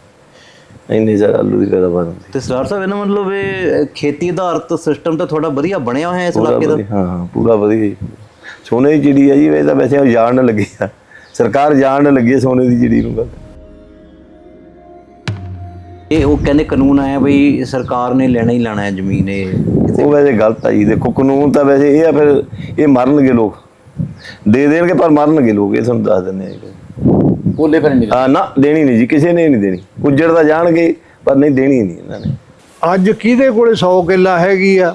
ਇੰਨੇ ਜ਼ਿਆਦਾ ਆਲੂ ਦੀ ਪੈਦਾਵਾਰ ਹੁੰਦੀ ਤੇ ਸਰਦਾਰ ਸਾਹਿਬ ਇਹਨਾਂ ਮਤਲਬ ਇਹ ਖੇਤੀ ਆਧਾਰਿਤ ਸਿਸਟਮ ਤਾਂ ਥੋੜਾ ਵਧੀਆ ਬਣਿਆ ਹੋਇਆ ਇਸ ਪੂਰਾ ਇਲਾਕੇ ਦਾ? ਵਧੀਆ ਹਾਂ ਹਾਂ ਪੂਰਾ ਵਧੀਆ ਜੀ ਸੋਨੇ ਦੀ ਚਿੜੀ ਆ ਜੀ ਇਹ ਤਾਂ ਵੈਸੇ ਜਾਣ ਲੱਗੀ ਆ। ਸਰਕਾਰ ਜਾਣ ਲੱਗੀ ਆ ਸੋਨੇ ਦੀ ਚਿੜੀ ਨੂੰ ਗੱਲ ਇਹ ਉਹ ਕਹਿੰਦੇ ਕਾਨੂੰਨ ਆਇਆ ਬਈ ਸਰਕਾਰ ਨੇ ਲੈਣਾ ਹੀ ਲੈਣਾ ਹੈ ਜ਼ਮੀਨ ਇਹ। ਉਹ ਵੈਸੇ ਗਲਤ ਆ ਜੀ ਦੇਖੋ ਕਾਨੂੰਨ ਤਾਂ ਵੈਸੇ ਇਹ ਆ ਫਿਰ ਇਹ ਮਰਨਗੇ ਲੋਕ। ਦੇ ਦੇਣਗੇ ਪਰ ਮਰਨਗੇ ਲੋਕ ਇਹ ਤੁਹਾਨੂੰ ਦੱਸ ਦਿੰਦੇ ਆ ਜੀ। ਬੋਲੇ ਫਿਰ ਨਹੀਂ ਹਾਂ ਨਾ ਦੇਣੀ ਨਹੀਂ ਜੀ ਕਿਸੇ ਨੇ ਨਹੀਂ ਦੇਣੀ। ਉੱਜੜ ਤਾਂ ਜਾਣਗੇ ਪਰ ਨਹੀਂ ਦੇਣੀ ਨਹੀਂ ਇਹਨਾਂ ਨੇ। ਅੱਜ ਕਿਹਦੇ ਕੋਲੇ 100 ਕਿੱਲਾ ਹੈਗੀ ਆ?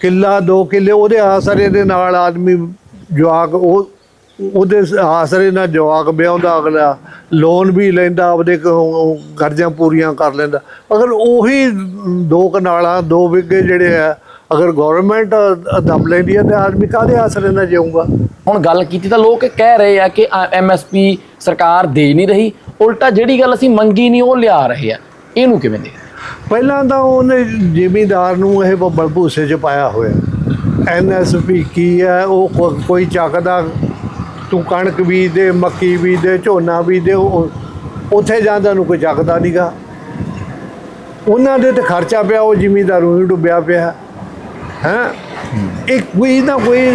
ਕਿੱਲਾ 2 ਕਿੱਲੇ ਉਹਦੇ ਆਸਰੇ ਦੇ ਨਾਲ ਆਦਮੀ ਜਵਾਕ ਉਹ ਉਹਦੇ ਆਸਰੇ ਨਾਲ ਜਵਾਕ ਵਿਆਹੁੰਦਾ ਅਗਲਾ ਲੋਨ ਵੀ ਲੈਂਦਾ ਆਪਦੇ ਕ- ਕਰਜ਼ਿਆਂ ਪੂਰੀਆਂ ਕਰ ਲੈਂਦਾ। ਅਗਰ ਉਹੀ ਦੋ ਕਨਾਲਾਂ ਦੋ ਵਿਗੇ ਜਿਹੜੇ ਆ ਅਗਰ ਗਵਰਨਮੈਂਟ ਦਮ ਲੈਂਦੀ ਹੈ ਤੇ ਆਦਮੀ ਕਾਹਦੇ ਆਸਰੇ ਨਾਲ ਜਿਊਗਾ? ਹੁਣ ਗੱਲ ਕੀਤੀ ਤਾਂ ਲੋਕ ਕਹਿ ਰਹੇ ਆ ਕਿ ਐਮਐਸਪੀ ਸਰਕਾਰ ਦੇ ਨਹੀਂ ਰਹੀ, ਉਲਟਾ ਜਿਹੜੀ ਗੱਲ ਅਸੀਂ ਮੰਗੀ ਨਹੀਂ, ਉਹ ਲਿਆ ਰਹੇ ਆ। ਇਹਨੂੰ ਕਿਵੇਂ ਦੇ ਪਹਿਲਾਂ ਤਾਂ ਉਹਨੇ ਜ਼ਿਮੀਦਾਰ ਨੂੰ ਇਹ ਬੱਬਲ ਭੂਸੇ 'ਚ ਪਾਇਆ ਹੋਇਆ। ਐਨਐਸਪੀ ਕੀ ਹੈ, ਉਹ ਕੋਈ ਚੱਕਦਾ, ਤੂੰ ਕਣਕ ਬੀਜਦੇ ਮੱਕੀ ਬੀਜਦੇ ਝੋਨਾ ਬੀਜਦੇ ਦੇ ਉੱਥੇ ਜਾਂਦਾ ਨੂੰ ਕੋਈ ਚੱਕਦਾ ਨਹੀਂਗਾ ਉਹਨਾਂ ਦੇ ਤੇ ਖਰਚਾ ਪਿਆ, ਉਹ ਜ਼ਿਮੀਦਾਰ ਨੂੰ ਡੁੱਬਿਆ ਪਿਆ। ਹੈ? ਇੱਕ ਕੋਈ ਨਾ ਕੋਈ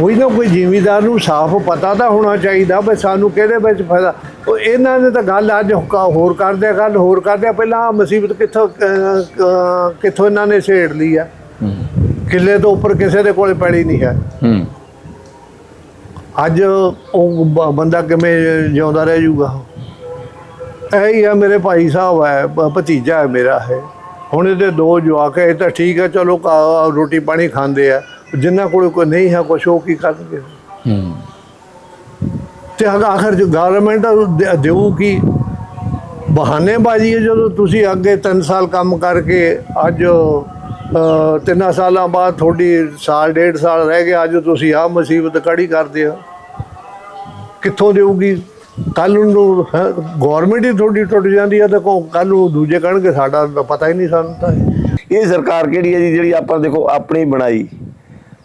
ਕੋਈ ਨਾ ਕੋਈ ਜ਼ਿਮੀਂਦਾਰ ਨੂੰ ਸਾਫ਼ ਪਤਾ ਤਾਂ ਹੋਣਾ ਚਾਹੀਦਾ ਵੀ ਸਾਨੂੰ ਕਿਹਦੇ ਵਿੱਚ ਫਾਇਦਾ। ਉਹ ਇਹਨਾਂ ਨੇ ਤਾਂ ਗੱਲ ਅੱਜ ਹੁਕਾ ਹੋਰ ਕਰਦੇ ਗੱਲ ਹੋਰ ਕਰਦੇ ਪਹਿਲਾਂ ਮੁਸੀਬਤ ਕਿੱਥੋਂ ਕਿੱਥੋਂ ਇਹਨਾਂ ਨੇ ਛੇੜ ਲਈ ਆ। ਕਿੱਲੇ ਤੋਂ ਉੱਪਰ ਕਿਸੇ ਦੇ ਕੋਲੇ ਪੈੜੀ ਨਹੀਂ ਹੈ। ਅੱਜ ਉਹ ਬੰਦਾ ਕਿਵੇਂ ਜਿਉਂਦਾ ਰਹਿ ਜਾਊਗਾ? ਇਹ ਹੀ ਆ ਮੇਰੇ ਭਾਈ ਸਾਹਿਬ ਹੈ ਭਤੀਜਾ ਹੈ ਮੇਰਾ ਹੈ ਹੁਣ ਇਹਦੇ ਦੋ ਜਵਾਕ ਹੈ ਇਹ ਤਾਂ ਠੀਕ ਹੈ ਚਲੋ ਰੋਟੀ ਪਾਣੀ ਖਾਂਦੇ ਆ। ਜਿਨ੍ਹਾਂ ਕੋਲ ਕੋਈ ਨਹੀਂ ਹੈ ਕੁਛ ਉਹ ਕੀ ਕਰਨਗੇ? ਤੇ ਅਗ- ਆਖਰ ਜੋ ਗਵਰਨਮੈਂਟ ਦੇਊ ਕੀ? ਬਹਾਨੇਬਾਜ਼ੀ ਹੈ ਜਦੋਂ ਤੁਸੀਂ ਅੱਗੇ 3 ਸਾਲ ਕੰਮ ਕਰਕੇ ਅੱਜ ਤਿੰਨਾਂ ਸਾਲਾਂ ਬਾਅਦ ਤੁਹਾਡੀ ਸਾਲ ਡੇਢ ਸਾਲ ਰਹਿ ਗਿਆ ਅੱਜ ਤੁਸੀਂ ਆਹ ਮੁਸੀਬਤ ਕੜੀ ਕਰਦੇ ਹੋ। ਕਿੱਥੋਂ ਦੇਊਗੀ? ਕੱਲ ਨੂੰ ਗਵਰਨਮੈਂਟ ਹੀ ਤੁਹਾਡੀ ਟੁੱਟ ਜਾਂਦੀ ਹੈ ਤਾਂ ਕੱਲ ਨੂੰ ਦੂਜੇ ਕਹਿਣਗੇ ਸਾਡਾ ਤਾਂ ਪਤਾ ਹੀ ਨਹੀਂ ਸਾਨੂੰ ਤਾਂ। ਇਹ ਸਰਕਾਰ ਕਿਹੜੀ ਹੈ ਜੀ ਜਿਹੜੀ ਆਪਾਂ ਦੇਖੋ ਆਪਣੀ ਬਣਾਈ।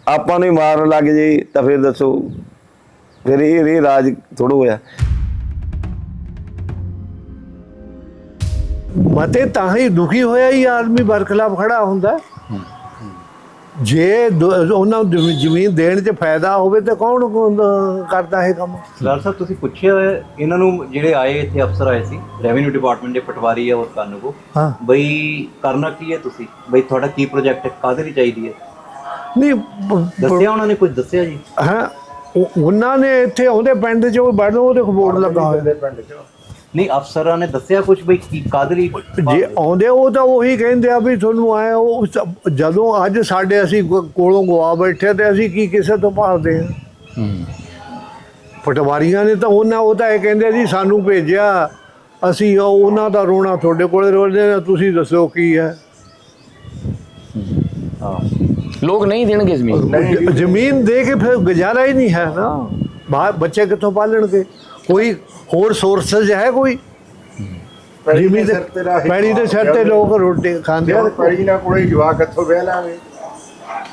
ਆਪਾਂ ਨੂੰ ਹੀ ਮਾਰਨ ਲੱਗ ਜੇ ਤਾਂ ਫਿਰ ਦੱਸੋ। ਫਿਰ ਇਹ ਇਹ ਰਾਜ ਥੋੜ੍ਹਾ ਹੋਇਆ। ਮਤੇ ਤਾਂ ਹੀ ਦੁਖੀ ਹੋਇਆ ਹੀ ਆਦਮੀ ਬਰਖਲਾਫ ਖੜਾ ਹੁੰਦਾ। ਜੇ ਉਹਨਾਂ ਨੂੰ ਜ਼ਮੀ- ਜ਼ਮੀਨ ਦੇਣ 'ਚ ਫਾਇਦਾ ਹੋਵੇ ਤਾਂ ਕੌਣ ਕਰਦਾ ਇਹ ਕੰਮ? ਸਰਦਾਰ ਸਾਹਿਬ ਤੁਸੀਂ ਪੁੱਛਿਆ ਹੋਇਆ ਇਹਨਾਂ ਨੂੰ ਜਿਹੜੇ ਆਏ ਇੱਥੇ ਅਫਸਰ ਆਏ ਸੀ ਰੈਵਨਿਊ ਡਿਪਾਰਟਮੈਂਟ ਦੇ ਪਟਵਾਰੀ ਆ ਔਰ ਕਾਨੂੰਗੋ ਹਾਂ। ਬਈ ਕਰਨਾ ਕੀ ਹੈ ਤੁਸੀਂ? ਬਈ ਤੁਹਾਡਾ ਕੀ ਪ੍ਰੋਜੈਕਟ ਹੈ? ਕਾਹਦੇ ਲਈ ਚਾਹੀਦੀ ਹੈ? ਨਹੀਂ ਦੱਸਿਆ ਉਹਨਾਂ ਨੇ ਕੁਝ? ਦੱਸਿਆ ਜੀ? ਹਾਂ? ਉਹ- ਉਹਨਾਂ ਨੇ ਇੱਥੇ ਆਉਂਦੇ ਪਿੰਡ 'ਚ ਉਹ ਬੜਨ ਉਹਦੇ ਬੋਰਡ ਲੱਗਾ ਹੋਇਆ। ਨਹੀਂ ਅਫਸਰਾਂ ਨੇ ਦੱਸਿਆ ਕੁਝ ਬਈ ਕੀ ਲਈ ਜੇ ਆਉਂਦੇ ਉਹ ਤਾਂ ਉਹੀ ਕਹਿੰਦੇ ਆ ਵੀ ਤੁਹਾਨੂੰ ਆਏ ਉਹ ਜਦੋਂ ਅੱਜ ਸਾਡੇ ਅਸੀਂ ਕੋਲੋਂ ਗਵਾ ਬੈਠੇ ਤੇ ਅਸੀਂ ਕੀ ਕਿਸੇ ਤੋਂ ਭਾਲਦੇ ਹਾਂ। ਪਟਵਾਰੀਆਂ ਨੇ ਤਾਂ ਉਹਨਾਂ ਉਹ ਤਾਂ ਇਹ ਕਹਿੰਦੇ ਜੀ ਸਾਨੂੰ ਭੇਜਿਆ ਅਸੀਂ ਉਹ- ਉਹਨਾਂ ਦਾ ਰੋਣਾ ਤੁਹਾਡੇ ਕੋਲੇ ਰੋਲਦੇ ਆ ਤੁਸੀਂ ਦੱਸੋ ਕੀ ਹੈ। ਲੋਕ ਨਹੀਂ ਦੇਣਗੇ ਜ਼ਮੀਨ। ਜ਼ਮੀਨ ਦੇ ਕੇ ਫਿਰ ਗੁਜ਼ਾਰਾ ਹੀ ਨਹੀਂ ਹੈ ਨਾ। ਬਾਹਰ ਬੱਚੇ ਕਿੱਥੋਂ ਪਾਲਣਗੇ? ਕੋਈ ਹੋਰ ਸੋਰਸਸ ਹੈ ਕੋਈ? ਜ਼ਮੀਨ ਦੇ ਪੈੜੀ ਦੇ ਸਿਰ ਤੇ ਲੋਕ ਰੋਟੀ ਖਾਂਦੇ ਆ। ਪੈੜੀ ਨਾ ਕੋਲੇ ਜਵਾਕ ਕਿੱਥੋਂ ਵਿਆਹ ਲਾਂਗੇ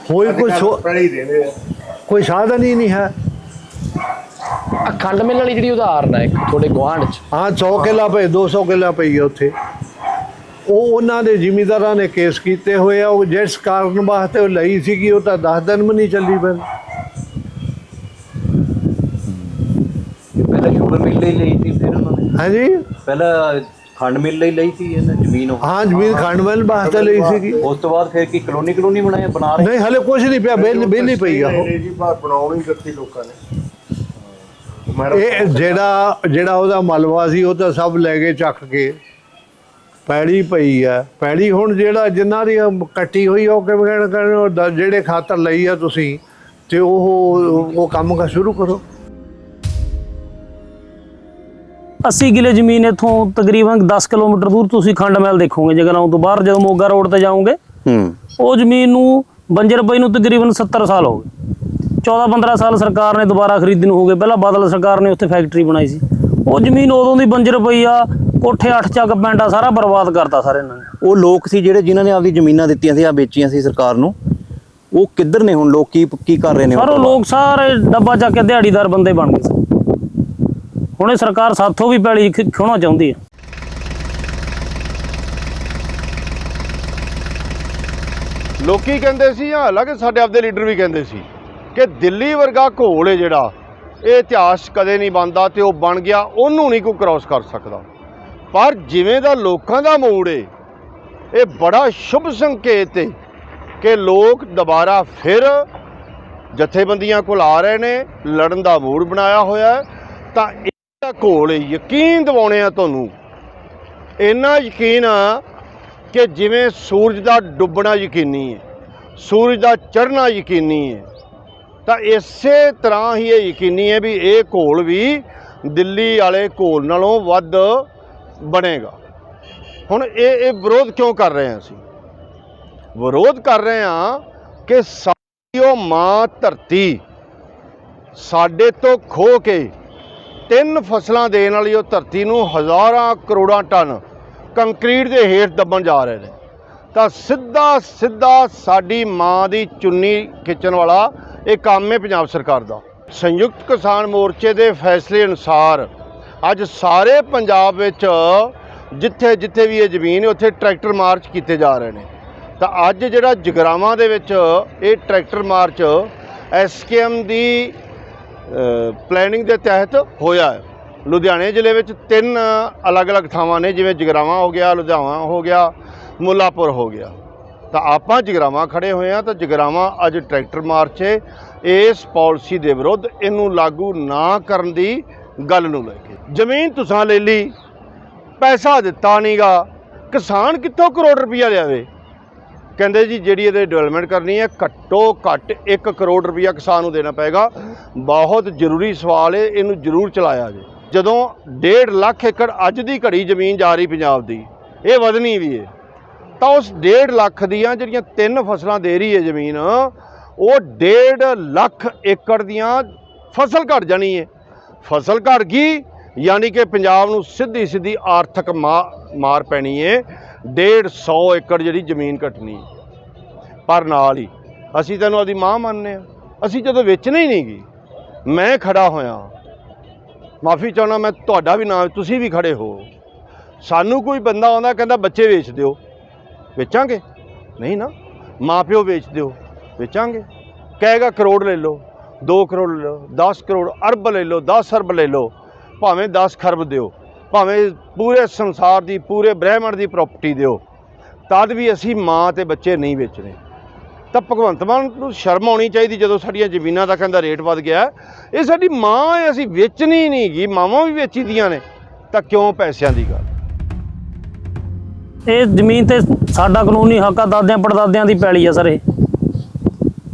ਕੋਈ ਕੋਈ ਸੋ- ਪੈੜੀ ਦੇਣੇ ਕੋਈ ਸਾਧਨ ਹੀ ਨਹੀਂ ਹੈ। ਅਖੰਡ ਮਿਲ ਵਾਲੀ ਜਿਹੜੀ ਉਦਾਹਰਨ ਹੈ ਇੱਕ ਤੁਹਾਡੇ ਗੁਆਂਢ ਚ। ਹਾਂ 100 ਕਿੱਲਾ ਪਈ 200 ਕਿੱਲਾ ਪਈ ਉੱਥੇ। ਉਹ ਉਹਨਾਂ ਦੇ ਜ਼ਿਮੀਂਦਾਰਾਂ ਨੇ ਕੇਸ ਕੀਤੇ ਹੋਏ ਆ ਉਹ ਜਿਸ ਕਾਰਨ ਵਾਸਤੇ ਉਹ ਲਈ ਸੀਗੀ ਉਹ ਤਾਂ 10 ਦਿਨ ਵੀ ਨਹੀਂ ਚੱਲੀ ਫਿਰ। ਪਹਿਲਾਂ ਸ਼ੂਗਰ ਮਿਲ ਲਈ ਲਈ ਸੀ ਫਿਰ ਉਹਨਾਂ ਨੇ। ਹਾਂਜੀ? ਪਹਿਲਾਂ ਖੰਡ ਮਿਲ ਲਈ ਲਈ ਸੀ ਇਹਨਾਂ ਜ਼ਮੀਨ ਉਹ। ਹਾਂ ਜ਼ਮੀਨ ਖੰਡਵਲ ਵਾਸਤੇ ਲਈ ਸੀਗੀ। ਉਸ ਤੋਂ ਬਾਅਦ ਫਿਰ ਕੀ ਕਲੋਨੀ ਕਲੋਨੀ ਬਣਾਏ ਬਣਾ ਰਹੇ? ਨਹੀਂ ਹਲੇ ਕੁਝ ਨਹੀਂ ਪਿਆ ਬਿੱਲ ਬਿੱਲ ਹੀ ਪਈ ਆ ਉਹ। ਨਹੀਂ ਜੀ ਬਾਤ ਬਣਾਉਣੀ ਦਿੱਤੀ ਲੋਕਾਂ ਨੇ। ਇਹ ਜਿਹੜਾ ਜਿਹੜਾ ਉਹਦਾ ਮਲਵਾ ਸੀ ਉਹ ਤਾਂ ਸਭ ਲੈ ਕੇ ਚੱਕ ਕੇ ਪੈੜੀ ਪਈ ਆ। ਪੈੜੀ ਹੁਣ ਜਿਹੜਾ ਜਿੰਨਾ ਦੀ ਕੱਟੀ ਹੋਈ ਉਹ ਕਿਵੇਂ ਕਹਿਣ ਕਹਿਣ ਉਹ ਦ- ਜਿਹੜੇ ਖਾਤਰ ਲਈ ਆ ਤੁਸੀਂ ਤੇ ਉਹ ਉਹ ਕੰਮ ਕਾ ਸ਼ੁਰੂ ਕਰੋ। 80 ਕਿਲੇ ਜ਼ਮੀਨ ਇੱਥੋਂ ਤਕਰੀਬਨ 10 ਕਿਲੋਮੀਟਰ ਦੂਰ ਤੁਸੀਂ ਖੰਡ ਮਹਿਲ ਦੇਖੋਗੇ। ਜਗਰਾਉਂ ਤੋਂ ਬਾਹਰ ਜਦੋਂ ਮੋਗਾ ਰੋਡ ਤੇ ਜਾਓਗੇ ਹੂੰ। ਉਹ ਜ਼ਮੀਨ ਨੂੰ ਬੰਜਰ ਪਈ ਨੂੰ ਤਕਰੀਬਨ 70 ਸਾਲ ਹੋ ਗਏ। 14 15 ਸਾਲ ਸਰਕਾਰ ਨੇ ਦੁਬਾਰਾ ਖਰੀਦਣ ਨੂੰ ਹੋ ਗਏ ਪਹਿਲਾਂ ਬਾਦਲ ਸਰਕਾਰ ਨੇ ਉੱਥੇ ਫੈਕਟਰੀ ਬਣਾਈ ਸੀ। ਉਹ ਜ਼ਮੀਨ ਉਦੋਂ ਦੀ ਬੰਜਰ ਪਈ ਆ ਕੋਠੇ ਅੱਠ ਚੱਕ ਪੈਂਡਾ ਸਾਰਾ ਬਰਬਾਦ ਕਰਤਾ ਸਾਰੇ ਇਹਨਾਂ ਨੇ। ਉਹ ਲੋਕ ਸੀ ਜਿਹੜੇ ਜਿਨ੍ਹਾਂ ਨੇ ਆਪਦੀ ਜ਼ਮੀਨਾਂ ਦਿੱਤੀਆਂ ਸੀ ਆ ਵੇਚੀਆਂ ਸੀ ਸਰਕਾਰ ਨੂੰ। ਉਹ ਕਿੱਧਰ ਨੇ ਹੁਣ ਲੋਕ? ਕੀ ਕੀ ਕਰ ਰਹੇ ਨੇ ਪਰ ਉਹ ਲੋਕ ਸਾਰੇ ਡੱਬਾ ਚੱਕ ਕੇ ਦਿਹਾੜੀਦਾਰ ਬੰਦੇ ਬਣ ਗਏ ਸੀ। ਹੁਣ ਇਹ ਸਰਕਾਰ ਸਾਥੋਂ ਵੀ ਪੈਲੀ ਖ- ਖੋਹਣਾ ਚਾਹੁੰਦੀ ਹੈ ਲੋਕੀ ਕਹਿੰਦੇ ਸੀ ਹਾਂ ਹਾਲਾਂਕਿ ਸਾਡੇ ਆਪਦੇ ਲੀਡਰ ਵੀ ਕਹਿੰਦੇ ਸੀ ਕਿ ਦਿੱਲੀ ਵਰਗਾ ਘੋਲ ਹੈ ਜਿਹੜਾ ਇਹ ਇਤਿਹਾਸ ਕਦੇ ਨਹੀਂ ਬਣਦਾ ਤੇ ਉਹ ਬਣ ਗਿਆ, ਉਹਨੂੰ ਨਹੀਂ ਕੋਈ ਕ੍ਰਾਸ ਕਰ ਸਕਦਾ। ਪਰ ਜਿਵੇਂ ਦਾ ਲੋਕਾਂ ਦਾ ਮੂਡ ਏ, ਇਹ ਬੜਾ ਸ਼ੁਭ ਸੰਕੇਤ ਏ ਕਿ ਲੋਕ ਦੁਬਾਰਾ ਫਿਰ ਜਥੇਬੰਦੀਆਂ ਕੋਲ ਆ ਰਹੇ ਨੇ, ਲੜਨ ਦਾ ਮੂਡ ਬਣਾਇਆ ਹੋਇਆ ਤਾਂ ਇਹਦਾ ਘੋਲ ਯਕੀਨ ਦਿਵਾਉਣੇ ਆ ਤੁਹਾਨੂੰ। ਇੰਨਾ ਯਕੀਨ ਆ ਕਿ ਜਿਵੇਂ ਸੂਰਜ ਦਾ ਡੁੱਬਣਾ ਯਕੀਨੀ ਹੈ ਸੂਰਜ ਦਾ ਚੜ੍ਹਨਾ ਯਕੀਨੀ ਹੈ ਤਾਂ ਇਸੇ ਤਰ੍ਹਾਂ ਹੀ ਇਹ ਯਕੀਨੀ ਹੈ ਵੀ ਇਹ ਘੋਲ ਵੀ ਦਿੱਲੀ ਵਾਲੇ ਘੋਲ ਨਾਲੋਂ ਵੱਧ ਬਣੇਗਾ। ਹੁਣ ਇਹ ਇਹ ਵਿਰੋਧ ਕਿਉਂ ਕਰ ਰਹੇ ਹਾਂ ਅਸੀਂ? ਵਿਰੋਧ ਕਰ ਰਹੇ ਹਾਂ ਕਿ ਸਾਡੀ ਉਹ ਮਾਂ ਧਰਤੀ ਸਾਡੇ ਤੋਂ ਖੋ ਕੇ ਤਿੰਨ ਫਸਲਾਂ ਦੇਣ ਵਾਲੀ ਉਹ ਧਰਤੀ ਨੂੰ ਹਜ਼ਾਰਾਂ ਕਰੋੜਾਂ ਟਨ ਕੰਕਰੀਟ ਦੇ ਹੇਠ ਦੱਬਣ ਜਾ ਰਹੇ ਨੇ। ਤਾਂ ਸਿੱਧਾ ਸਿੱਧਾ ਸਾਡੀ ਮਾਂ ਦੀ ਚੁੰਨੀ ਖਿੱਚਣ ਵਾਲਾ ਇਹ ਕੰਮ ਹੈ ਪੰਜਾਬ ਸਰਕਾਰ ਦਾ। ਸੰਯੁਕਤ ਕਿਸਾਨ ਮੋਰਚੇ ਦੇ ਫੈਸਲੇ ਅਨੁਸਾਰ ਅੱਜ ਸਾਰੇ ਪੰਜਾਬ ਵਿੱਚ ਜਿੱਥੇ ਜਿੱਥੇ ਵੀ ਇਹ ਜ਼ਮੀਨ ਹੈ, ਉੱਥੇ ਟਰੈਕਟਰ ਮਾਰਚ ਕੀਤੇ ਜਾ ਰਹੇ ਨੇ। ਤਾਂ ਅੱਜ ਜਿਹੜਾ ਜਗਰਾਵਾਂ ਦੇ ਵਿੱਚ ਇਹ ਟਰੈਕਟਰ ਮਾਰਚ ਐਸਕੇਐਮ ਦੀ ਪਲੈਨਿੰਗ ਦੇ ਤਹਿਤ ਹੋਇਆ ਹੈ। ਲੁਧਿਆਣੇ ਜ਼ਿਲ੍ਹੇ ਵਿੱਚ ਤਿੰਨ ਅਲੱਗ-ਅਲੱਗ ਥਾਵਾਂ ਨੇ, ਜਿਵੇਂ ਜਗਰਾਵਾਂ ਹੋ ਗਿਆ, ਲੁਧਿਆਣਾ ਹੋ ਗਿਆ, ਮੁੱਲਾਪੁਰ ਹੋ ਗਿਆ। ਤਾਂ ਆਪਾਂ ਜਗਰਾਵਾਂ ਖੜੇ ਹੋਏ ਆ ਤਾਂ ਜਗਰਾਵਾਂ ਅੱਜ ਟਰੈਕਟਰ ਮਾਰਚ ਹੈ। ਇਸ ਪਾਲਿਸੀ ਦੇ ਵਿਰੁੱਧ ਇਹਨੂੰ ਲਾਗੂ ਨਾ ਕਰਨ ਦੀ ਗੱਲ ਨੂੰ ਲੈ ਕੇ। ਜ਼ਮੀਨ ਤੁਸਾਂ ਲੈ ਲਈ, ਪੈਸਾ ਦਿੱਤਾ ਨਹੀਂਗਾ। ਕਿਸਾਨ ਕਿੱਥੋਂ ਕਰੋੜ ਰੁਪਈਆ ਲਿਆਵੇ? ਕਹਿੰਦੇ ਜੀ, ਜਿਹੜੀ ਇਹਦੇ ਡਿਵੈਲਪਮੈਂਟ ਕਰਨੀ ਹੈ, ਘੱਟੋ ਘੱਟ 1 ਕਰੋੜ ਰੁਪਈਆ ਕਿਸਾਨ ਨੂੰ ਦੇਣਾ ਪਏਗਾ। ਬਹੁਤ ਜ਼ਰੂਰੀ ਸਵਾਲ ਹੈ, ਇਹਨੂੰ ਜ਼ਰੂਰ ਚਲਾਇਆ ਜੇ ਜਦੋਂ 1.5 ਲੱਖ ਏਕੜ ਅੱਜ ਦੀ ਘੜੀ ਜ਼ਮੀਨ ਜਾ ਰਹੀ ਪੰਜਾਬ ਦੀ, ਇਹ ਵਧਣੀ ਵੀ ਹੈ। ਤਾਂ ਉਸ 1.5 ਲੱਖ ਦੀਆਂ ਜਿਹੜੀਆਂ ਤਿੰਨ ਫਸਲਾਂ ਦੇ ਰਹੀ ਹੈ ਜ਼ਮੀਨ, ਉਹ 1.5 ਲੱਖ ਏਕੜ ਦੀਆਂ ਫਸਲ ਘਟ ਜਾਣੀ ਹੈ। ਫਸਲ ਘਟ ਗਈ, ਯਾਨੀ ਕਿ ਪੰਜਾਬ ਨੂੰ ਸਿੱਧੀ ਸਿੱਧੀ ਆਰਥਿਕ ਮਾ- ਮਾਰ ਪੈਣੀ ਹੈ। 150 ਏਕੜ ਜਿਹੜੀ ਜ਼ਮੀਨ ਘਟਣੀ ਪਰ ਨਾਲ ਹੀ ਅਸੀਂ ਤੈਨੂੰ ਆਦੀ ਮਾਂ ਮੰਨਦੇ ਆ ਅਸੀਂ ਜਦੋਂ ਵੇਚਣਾ ਹੀ ਨਹੀਂ ਗੀ, ਮੈਂ ਖੜਾ ਹੋਇਆ। ਮਾਫੀ ਚਾਹਣਾ ਮੈਂ ਤੁਹਾਡਾ ਵੀ ਨਾਮ ਤੁਸੀਂ ਵੀ ਖੜੇ ਹੋ। ਸਾਨੂੰ ਕੋਈ ਬੰਦਾ ਆਉਂਦਾ ਕਹਿੰਦਾ ਬੱਚੇ ਵੇਚ ਦਿਓ। ਵੇਚਾਂਗੇ? ਨਹੀਂ ਨਾ। ਮਾਪਿਓ ਵੇਚ ਦਿਓ, ਵੇਚਾਂਗੇ। ਕਹੇਗਾ ਕਰੋੜ ਲੈ ਲਓ 2 ਕਰੋੜ ਲੈ ਲਓ 10 ਕਰੋੜ ਅਰਬ ਲੈ ਲਓ 10 ਅਰਬ ਲੈ ਲਓ। ਭਾਵੇਂ 10 ਖਰਬ ਦਿਓ, ਭਾਵੇਂ ਪੂਰੇ ਸੰਸਾਰ ਦੀ, ਪੂਰੇ ਬ੍ਰਹਿਮੰਡ ਦੀ ਪ੍ਰਾਪਰਟੀ ਦਿਓ। ਤਦ ਵੀ ਅਸੀਂ ਮਾਂ ਤੇ ਬੱਚੇ ਨਹੀਂ ਵੇਚਣੇ। ਤਾਂ ਭਗਵੰਤ ਮਾਨ ਨੂੰ ਸ਼ਰਮ ਆਉਣੀ ਚਾਹੀਦੀ ਜਦੋਂ ਸਾਡੀਆਂ ਜ਼ਮੀਨਾਂ ਦਾ ਕਹਿੰਦਾ ਰੇਟ ਵੱਧ ਗਿਆ। ਇਹ ਸਾਡੀ ਮਾਂ ਹੈ, ਅਸੀਂ ਵੇਚਣੀ ਨਹੀਂ ਗੀ ਮਾਵਾਂ ਵੀ ਵੇਚੀਦੀਆਂ ਨੇ। ਤਾਂ ਕਿਉਂ ਪੈਸਿਆਂ ਦੀ ਗੱਲ? ਇਹ ਜ਼ਮੀਨ ਤੇ ਸਾਡਾ ਕਾਨੂੰਨੀ ਹੱਕ ਆ ਦਾਦਿਆਂ ਪੜਦਾਦਿਆਂ ਦੀ ਪੈਲੀ ਆ ਸਰ ਇਹ।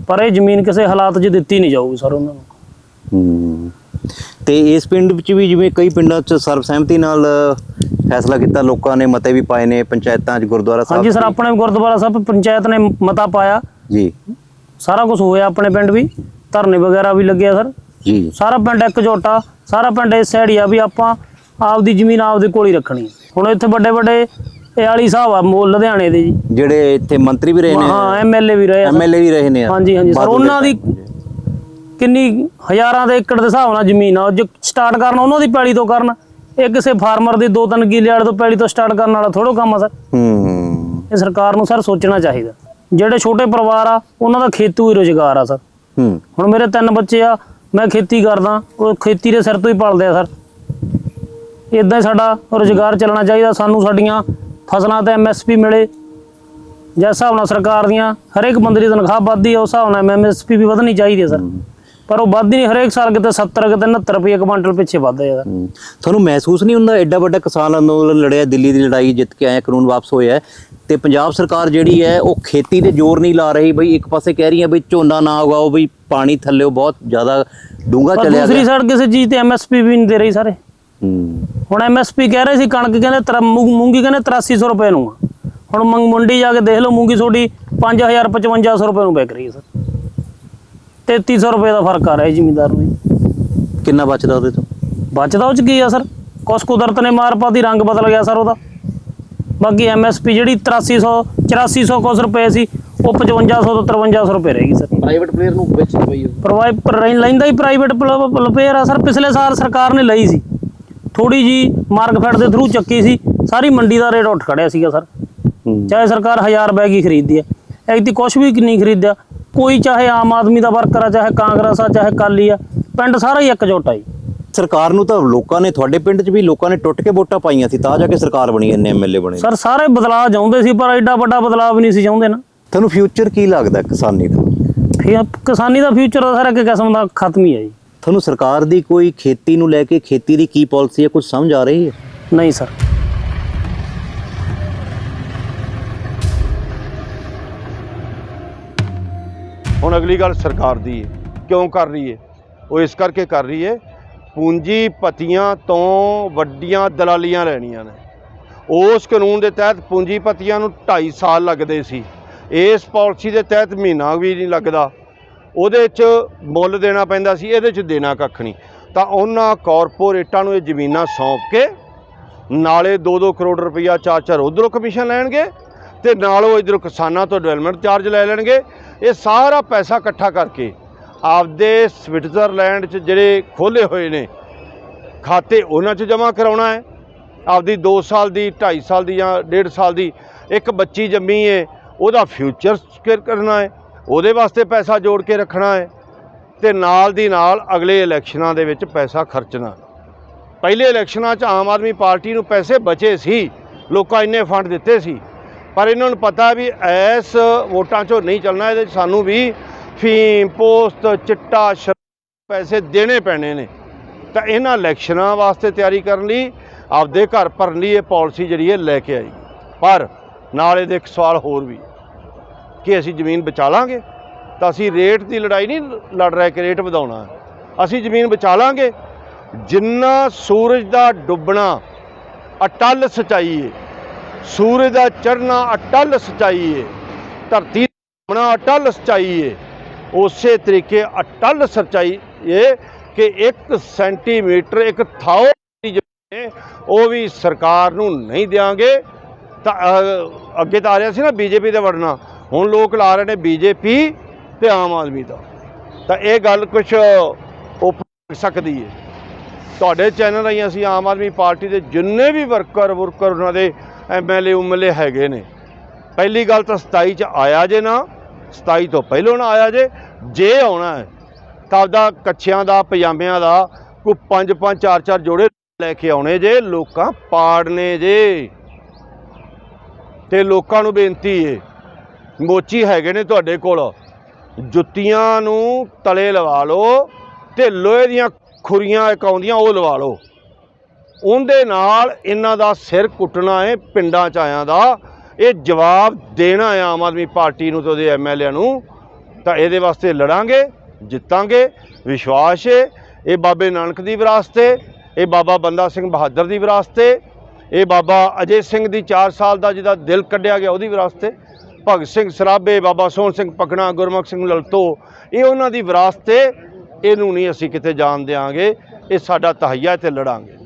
ਪਰ ਇਹ ਜ਼ਮੀਨ ਕਿਸੇ ਹਾਲਾਤ 'ਚ ਦਿੱਤੀ ਨਹੀਂ ਜਾਊਗੀ ਸਰ ਉਹਨਾਂ ਨੂੰ। ਹੂੰ। ਤੇ ਇਸ ਪਿੰਡ ਵਿੱਚ ਵੀ ਜਿਵੇਂ ਕਈ ਪਿੰਡਾਂ 'ਚ ਸਰਬਸਹਿਮਤੀ ਨਾਲ ਫੈਸਲਾ ਕੀਤਾ ਲੋਕਾਂ ਨੇ ਮਤੇ ਵੀ ਪਾਏ ਨੇ ਪੰਚਾਇਤਾਂ 'ਚ ਗੁਰਦੁਆਰਾ ਸਾਹਿਬ ਹਾਂਜੀ ਸਰ। ਆਪਣੇ ਗੁਰਦੁਆਰਾ ਸਾਹਿਬ ਪੰਚਾਇਤ ਨੇ ਮਤਾ ਪਾਇਆ। ਜੀ। ਸਾਰਾ ਕੁਝ ਹੋਇਆ ਆਪਣੇ ਪਿੰਡ ਵੀ ਧਰਨੇ ਵਗੈਰਾ ਵੀ ਲੱਗਿਆ ਸਰ। ਜੀ। ਸਾਰਾ ਪਿੰਡ ਇਕਜੋਟਾ ਸਾਰਾ ਪਿੰਡ ਇਸ ਸਾਈਡ ਹੀ ਆ ਵੀ ਆਪਾਂ ਆਪਦੀ ਜ਼ਮੀਨ ਆਪਦੇ ਕੋਲ ਹੀ ਰੱਖਣੀ ਹੈ। ਹੁਣ ਇੱਥੇ ਵੱਡੇ ਵੱਡੇ ਇਹ ਵਾਲੀ ਸਾਹਿਬ ਆ ਮੋਲ ਲੁਧਿਆਣੇ ਦੇ ਜੀ। ਜਿਹੜੇ ਇੱਥੇ ਮੰਤਰੀ ਵੀ ਰਹੇ ਨੇ? ਹਾਂ ਐਮਐਲਏ ਵੀ ਰਹੇ ਆ। ਐਮਐਲਏ ਵੀ ਰਹੇ ਨੇ ਹਾਂਜੀ ਹਾਂਜੀ। ਸਰ ਉਹਨਾਂ ਦੀ। ਕਿੰਨੀ ਹਜ਼ਾਰਾਂ ਦੇ ਏਕੜ ਦੇ ਹਿਸਾਬ ਨਾਲ ਜ਼ਮੀਨ ਆ। ਜੋ ਸਟਾਰਟ ਕਰਨ ਉਹਨਾਂ ਦੀ ਪੈਲੀ ਤੋਂ ਕਰਨ। ਇਹ ਕਿਸੇ ਫਾਰਮਰ ਦੀ ਦੋ ਤਿੰਨ ਕਿੱਲੇ ਵਾਲੇ ਤੋਂ ਪੈਲੀ ਤੋਂ ਸਟਾਰਟ ਕਰਨ ਵਾਲਾ ਥੋੜੋ ਕੰਮ ਆ ਸਰ। ਹੂੰ। ਇਹ ਸਰਕਾਰ ਨੂੰ ਸਰ ਸੋਚਣਾ ਚਾਹੀਦਾ। ਜਿਹੜੇ ਛੋਟੇ ਪਰਿਵਾਰ ਆ ਉਹਨਾਂ ਦਾ ਖੇਤੂ ਹੀ ਰੁਜ਼ਗਾਰ ਆ ਸਰ। ਹੂੰ। ਹੁਣ ਮੇਰੇ ਤਿੰਨ ਬੱਚੇ ਆ ਮੈਂ ਖੇਤੀ ਕਰਦਾ ਉਹ ਖੇਤੀ ਦੇ ਸਿਰ ਤੋਂ ਹੀ ਪਲਦੇ ਆ ਸਰ। ਇਦਾਂ ਹੀ ਸਾਡਾ ਰੁਜ਼ਗਾਰ ਚੱਲਣਾ ਚਾਹੀਦਾ। ਸਾਨੂੰ ਸਾਡੀਆਂ ਫਸਲਾਂ ਤੇ ਐਮਐਸਪੀ ਮਿਲੇ। ਜਿਸ ਹਿਸਾਬ ਨਾਲ ਸਰਕਾਰ ਦੀਆਂ ਹਰੇਕ ਬੰਦੇ ਦੀ ਤਨਖਾਹ ਵੱਧਦੀ ਹੈ ਉਸ ਹਿਸਾਬ ਨਾਲ ਐਮਐਸਪੀ ਵੀ ਵਧਣੀ ਚਾਹੀਦੀ ਹੈ ਸਰ। ਪਰ ਉਹ ਵੱਧਦੀ ਨਹੀਂ ਹਰੇਕ ਸਾਲ ਕਿਤੇ 70 ਕਿਤੇ 69 ਰੁਪਏ ਕੁਇੰਟਲ ਪਿੱਛੇ ਵੱਧਦਾ ਹੈ। ਸਰ। ਤੁਹਾਨੂੰ ਮਹਿਸੂਸ ਨਹੀਂ ਹੁੰਦਾ ਐਡਾ ਵੱਡਾ ਕਿਸਾਨ ਅੰਦੋਲਨ ਲੜਿਆ ਦਿੱਲੀ ਦੀ ਲੜਾਈ ਜਿੱਤ ਕੇ ਆਏ ਕਾਨੂੰਨ ਵਾਪਸ ਹੋਇਆ? ਹੈ, ਤੇ ਪੰਜਾਬ ਸਰਕਾਰ ਜਿਹੜੀ ਹੈ ਉਹ ਖੇਤੀ ਤੇ ਜ਼ੋਰ ਨਹੀਂ ਲਾ ਰਹੀ ਬਈ ਇੱਕ ਪਾਸੇ ਕਹਿ ਰਹੀ ਹੈ ਬਈ ਝੋਨਾ ਨਾ ਉਗਾਓ ਬਈ ਪਾਣੀ ਥੱਲੇ ਬਹੁਤ ਜ਼ਿਆਦਾ ਪਰ ਚੱਲਿਆ ਦੂਸਰੀ ਗਿਆ ਸਾਈਡ ਕਿਸੇ ਚੀਜ਼ ਤੇ ਐਮਐਸਪੀ ਵੀ ਨਹੀਂ ਦੇ ਰਹੀ ਸਾਰੇ। ਹੁਣ ਐਮਐਸਪੀ ਕਹਿ ਰਹੇ ਸੀ ਕਣਕ ਕਹਿੰਦੇ ਤਰ- ਮੂੰਗ- ਮੂੰਗੀ ਕਹਿੰਦੇ 8300 ਰੁਪਏ ਨੂੰ ਆ। ਹੁਣ ਮੰਗ ਮੰਡੀ ਜਾ ਕੇ ਦੇਖ ਲਓ ਮੂੰਗੀ ਤੁਹਾਡੀ 5000 5500 ਰੁਪਏ ਨੂੰ ਵਿਕ ਰਹੀ ਹੈ ਸਰ। 3300 ਰੁਪਏ ਦਾ ਫ਼ਰਕ ਆ ਰਿਹਾ ਜ਼ਿਮੀਂਦਾਰ ਨੂੰ ਜੀ। ਕਿੰਨਾ ਬਚਦਾ ਉਹਦੇ ਤੋਂ? ਬਚਦਾ ਉਹ ਚ ਕੀ ਆ ਸਰ? ਕੁਛ ਕੁਦਰਤ ਨੇ ਮਾਰ ਪਾਤੀ ਰੰਗ ਬਦਲ ਗਿਆ ਸਰ ਉਹਦਾ। ਬਾਕੀ ਐਮਐਸਪੀ ਜਿਹੜੀ 8300 8400 ਕੁਛ ਰੁਪਏ ਸੀ ਉਹ 5500 ਤੋਂ 5300 ਰੁਪਏ ਰਹੇਗੀ ਸਰ। ਪ੍ਰਾਈਵੇਟ ਪਲੇਅਰ ਨੂੰ ਵੇਚਣੀ ਪਈ ਉਹ। ਪ੍ਰੋਵਾਈਡ ਪਰ ਲੈਂਦਾ ਹੀ ਪ੍ਰਾਈਵੇਟ ਪਲੇਅਰ ਆ ਸਰ ਪਿਛਲੇ ਸਾਲ ਸਰਕਾਰ ਨੇ ਲਈ ਸੀ। ਥੋੜੀ ਜੀ ਮਾਰਕਫੈਟ ਦੇ ਥਰੂ ਚੱਕੀ ਸੀ ਸਾਰੀ ਮੰਡੀ ਦਾ ਰੇਟ ਉੱਠ ਖੜਿਆ ਸੀਗਾ ਸਰ। ਚਾਹੇ ਸਰਕਾਰ 1000 ਬੈਗ ਹੀ ਖਰੀਦਦੀ ਹੈ ਐਕਤੀ ਕੁਝ ਵੀ ਨਹੀਂ ਖਰੀਦਿਆ। ਕੋਈ ਚਾਹੇ ਆਮ ਆਦਮੀ ਦਾ ਵਰਕਰ ਆ ਚਾਹੇ ਕਾਂਗਰਸ ਆ ਚਾਹੇ ਕਾਲੀ ਆ ਪਿੰਡ ਸਾਰਾ ਹੀ ਇੱਕਜੁੱਟ ਆ ਜੀ। ਸਰਕਾਰ ਨੂੰ ਤਾਂ ਲੋਕਾਂ ਨੇ ਤੁਹਾਡੇ ਪਿੰਡ 'ਚ ਵੀ ਲੋਕਾਂ ਨੇ ਟੁੱਟ ਕੇ ਵੋਟਾਂ ਪਾਈਆਂ ਸੀ ਤਾਂ ਜਾ ਕੇ ਸਰਕਾਰ ਬਣੀ ਐਨੇ ਐਮਐਲਏ ਬਣੇ। ਸਰ ਸਾਰੇ ਬਦਲਾਅ ਚਾਹੁੰਦੇ ਸੀ ਪਰ ਐਡਾ ਵੱਡਾ ਬਦਲਾਅ ਵੀ ਨਹੀਂ ਸੀ ਚਾਹੁੰਦੇ ਨਾ। ਤੁਹਾਨੂੰ ਫਿਊਚਰ ਕੀ ਲੱਗਦਾ ਕਿਸਾਨੀ ਦਾ? ਫਿਰ ਕਿਸਾਨੀ ਦਾ ਫਿਊਚਰ ਦਾ ਸਾਰਾ ਇੱਕ ਕਿਸਮ ਦਾ ਖਤਮ ਹੀ ਹੈ ਜੀ। ਤੁਹਾਨੂੰ ਸਰਕਾਰ ਦੀ ਕੋਈ ਖੇਤੀ ਨੂੰ ਲੈ ਕੇ ਖੇਤੀ ਦੀ ਕੀ ਪਾਲਿਸੀ ਹੈ ਕੁਝ ਸਮਝ ਆ ਰਹੀ ਹੈ? ਨਹੀਂ ਸਰ। ਹੁਣ ਅਗਲੀ ਗੱਲ ਸਰਕਾਰ ਦੀ ਹੈ। ਕਿਉਂ ਕਰ ਰਹੀ ਹੈ? ਉਹ ਇਸ ਕਰਕੇ ਕਰ ਰਹੀ ਹੈ ਪੂੰਜੀਪਤੀਆਂ ਤੋਂ ਵੱਡੀਆਂ ਦਲਾਲੀਆਂ ਲੈਣੀਆਂ ਨੇ। ਉਸ ਕਾਨੂੰਨ ਦੇ ਤਹਿਤ ਪੂੰਜੀਪਤੀਆਂ ਨੂੰ 2.5 ਸਾਲ ਲੱਗਦੇ ਸੀ। ਇਸ ਪਾਲਿਸੀ ਦੇ ਤਹਿਤ ਮਹੀਨਾ ਵੀ ਨਹੀਂ ਲੱਗਦਾ। ਉਹਦੇ 'ਚ ਮੁੱਲ ਦੇਣਾ ਪੈਂਦਾ ਸੀ, ਇਹਦੇ 'ਚ ਦੇਣਾ ਕੱਖ ਨਹੀਂ। ਤਾਂ ਉਹਨਾਂ ਕਾਰਪੋਰੇਟਾਂ ਨੂੰ ਇਹ ਜ਼ਮੀਨਾਂ ਸੌਂਪ ਕੇ ਨਾਲੇ 2-2 ਕਰੋੜ ਰੁਪਈਆ ਚਾਰ ਚਾਰ ਉਧਰੋਂ ਕਮਿਸ਼ਨ ਲੈਣਗੇ ਤੇ ਨਾਲੋਂ ਉਹ ਇਧਰੋਂ ਕਿਸਾਨਾਂ ਤੋਂ ਡਿਵੈਲਪਮੈਂਟ ਚਾਰਜ ਲੈ ਲੈਣਗੇ। ਇਹ ਸਾਰਾ ਪੈਸਾ ਇਕੱਠਾ ਕਰਕੇ ਆਪਦੇ ਸਵਿਟਜ਼ਰਲੈਂਡ 'ਚ ਜਿਹੜੇ ਖੋਲੇ ਹੋਏ ਨੇ, ਖਾਤੇ ਉਹਨਾਂ 'ਚ ਜਮ੍ਹਾਂ ਕਰਾਉਣਾ ਹੈ। ਆਪਦੀ 2 ਸਾਲ ਦੀ 2.5 ਸਾਲ ਦੀ ਜਾਂ 1.5 ਸਾਲ ਦੀ ਇੱਕ ਬੱਚੀ ਜੰਮੀ ਹੈ ਉਹਦਾ ਫਿਊਚਰ ਸਿਕਿਉਰ ਕਰਨਾ ਹੈ। ਉਹਦੇ ਵਾਸਤੇ ਪੈਸਾ ਜੋੜ ਕੇ ਰੱਖਣਾ ਹੈ ਤੇ ਨਾਲ ਦੀ ਨਾਲ ਅਗਲੇ ਇਲੈਕਸ਼ਨਾਂ ਦੇ ਵਿੱਚ ਪੈਸਾ ਖਰਚਣਾ। ਪਹਿਲੇ ਇਲੈਕਸ਼ਨਾਂ 'ਚ ਆਮ ਆਦਮੀ ਪਾਰਟੀ ਨੂੰ ਪੈਸੇ ਬਚੇ ਸੀ, ਲੋਕਾਂ ਇੰਨੇ ਫੰਡ ਦਿੱਤੇ ਸੀ। ਪਰ ਇਹਨਾਂ ਨੂੰ ਪਤਾ ਵੀ ਐਸ ਵੋਟਾਂ 'ਚੋਂ ਨਹੀਂ ਚੱਲਣਾ, ਇਹਦੇ 'ਚ ਸਾਨੂੰ ਵੀ ਫੀਮ ਪੋਸਟ ਚਿੱਟਾ, ਸ਼ਰਾਬ ਪੈਸੇ ਦੇਣੇ ਪੈਣੇ ਨੇ। ਤਾਂ ਇਹਨਾਂ ਇਲੈਕਸ਼ਨਾਂ ਵਾਸਤੇ ਤਿਆਰੀ ਕਰਨ ਲਈ, ਆਪਦੇ ਘਰ ਭਰਨ ਲਈ ਇਹ ਪਾਲਿਸੀ ਜਿਹੜੀ ਹੈ ਲੈ ਕੇ ਆਈ। ਪਰ ਨਾਲ ਇਹਦੇ ਇੱਕ ਸਵਾਲ ਹੋਰ ਵੀ। ਕਿ ਅਸੀਂ ਜ਼ਮੀਨ ਬਚਾ ਲਾਂਗੇ, ਤਾਂ ਅਸੀਂ ਰੇਟ ਦੀ ਲੜਾਈ ਨਹੀਂ ਲੜ ਰਹੇ ਕਿ ਰੇਟ ਵਧਾਉਣਾ ਅਸੀਂ ਜ਼ਮੀਨ ਬਚਾ ਲਾਂਗੇ। ਜਿੰਨਾ ਸੂਰਜ ਦਾ ਡੁੱਬਣਾ ਅਟਲ ਸਚਾਈ ਹੈ ਸੂਰਜ ਦਾ ਚੜ੍ਹਨਾ ਅਟਲ ਸਚਾਈ ਹੈ ਧਰਤੀ ਦਾ ਘੁੰਮਣਾ ਅਟਲ ਸਚਾਈ ਹੈ ਉਸੇ ਤਰੀਕੇ ਅਟਲ ਸਚਾਈ ਇਹ ਕਿ 1 ਸੈਂਟੀਮੀਟਰ, ਇੱਕ ਥਾਓ ਉਹ ਵੀ ਸਰਕਾਰ ਨੂੰ ਨਹੀਂ ਦਿਆਂਗੇ। ਤਾਂ ਅੱਗੇ ਤਾਂ ਆ ਰਿਹਾ ਸੀ ਨਾ ਬੀਜੇਪੀ ਦਾ ਵੜਨਾ। ਹੁਣ ਲੋਕ ਲਾ ਰਹੇ ਨੇ ਬੀਜੇਪੀ ਤੇ ਆਮ ਆਦਮੀ ਦਾ। ਤਾਂ ਇਹ ਗੱਲ ਕੁਝ ਉਹ ਸਕਦੀ ਹੈ ਤੁਹਾਡੇ ਚੈਨਲ ਰਾਹੀਂ ਅਸੀਂ ਆਮ ਆਦਮੀ ਪਾਰਟੀ ਦੇ ਜਿੰਨੇ ਵੀ ਵਰਕਰ ਵਰਕਰ ਉਹਨਾਂ ਦੇ ਐਮਐਲਏ ਉਮਲੇ ਹੈਗੇ ਨੇ। ਪਹਿਲੀ ਗੱਲ ਤਾਂ 27 ਚ ਆਇਆ ਜੇ ਨਾ 27 ਤੋਂ ਪਹਿਲੋਂ ਨਾ ਆਇਆ ਜੇ ਜੇ ਆਉਣਾ ਹੈ, ਤਾਂ ਆਪਦਾ ਕੱਛਿਆਂ ਦਾ, ਪਜਾਮਿਆਂ ਦਾ, ਕੋਈ ਪੰਜ ਪੰਜ, ਚਾਰ ਚਾਰ ਜੋੜੇ ਲੈ ਕੇ ਆਉਣੇ ਜੇ, ਲੋਕਾਂ ਪਾੜਨੇ ਜੇ। ਤੇ ਲੋਕਾਂ ਨੂੰ ਬੇਨਤੀ ਏ ਮੋਚੀ ਹੈਗੇ ਨੇ ਤੁਹਾਡੇ ਕੋਲ। ਜੁੱਤੀਆਂ ਨੂੰ ਤਲੇ ਲਵਾ ਲਓ ਤੇ ਲੋਹੇ ਦੀਆਂ ਖੁਰੀਆਂ ਇੱਕ ਆਉਂਦੀਆਂ, ਉਹ ਲਵਾ ਲਓ। ਉਹਦੇ ਨਾਲ ਇਹਨਾਂ ਦਾ ਸਿਰ ਕੁੱਟਣਾ ਹੈ, ਪਿੰਡਾਂ ਚ ਆਇਆਂ ਦਾ। ਇਹ ਜਵਾਬ ਦੇਣਾ ਹੈ ਆਮ ਆਦਮੀ ਪਾਰਟੀ ਨੂੰ ਤੇ ਉਹਦੇ ਐਮਐਲਏ ਨੂੰ। ਤਾਂ ਇਹਦੇ ਵਾਸਤੇ ਲੜਾਂਗੇ, ਜਿੱਤਾਂਗੇ, ਵਿਸ਼ਵਾਸ ਹੈ। ਇਹ ਬਾਬੇ ਨਾਨਕ ਦੀ ਵਿਰਾਸਤ ਹੈ, ਇਹ ਬਾਬਾ ਬੰਦਾ ਸਿੰਘ ਬਹਾਦਰ ਦੀ ਵਿਰਾਸਤ ਹੈ। ਇਹ ਬਾਬਾ ਅਜੇ ਸਿੰਘ ਦੀ 4 ਸਾਲ ਦਾ ਜਿਹਦਾ ਦਿਲ ਕੱਢਿਆ ਗਿਆ, ਉਹਦੀ ਵਿਰਾਸਤ ਹੈ। ਭਗਤ ਸਿੰਘ ਸਰਾਭੇ, ਬਾਬਾ ਸੋਹਣ ਸਿੰਘ ਪਕਣਾ, ਗੁਰਮੁਖ ਸਿੰਘ ਲਲਤੋ, ਇਹ ਉਹਨਾਂ ਦੀ ਵਿਰਾਸਤ ਹੈ। ਇਹਨੂੰ ਨਹੀਂ ਅਸੀਂ ਕਿਤੇ ਜਾਣ ਦਿਆਂਗੇ। ਇਹ ਸਾਡਾ ਤਹਈਆ ਤੇ ਲੜਾਂਗੇ।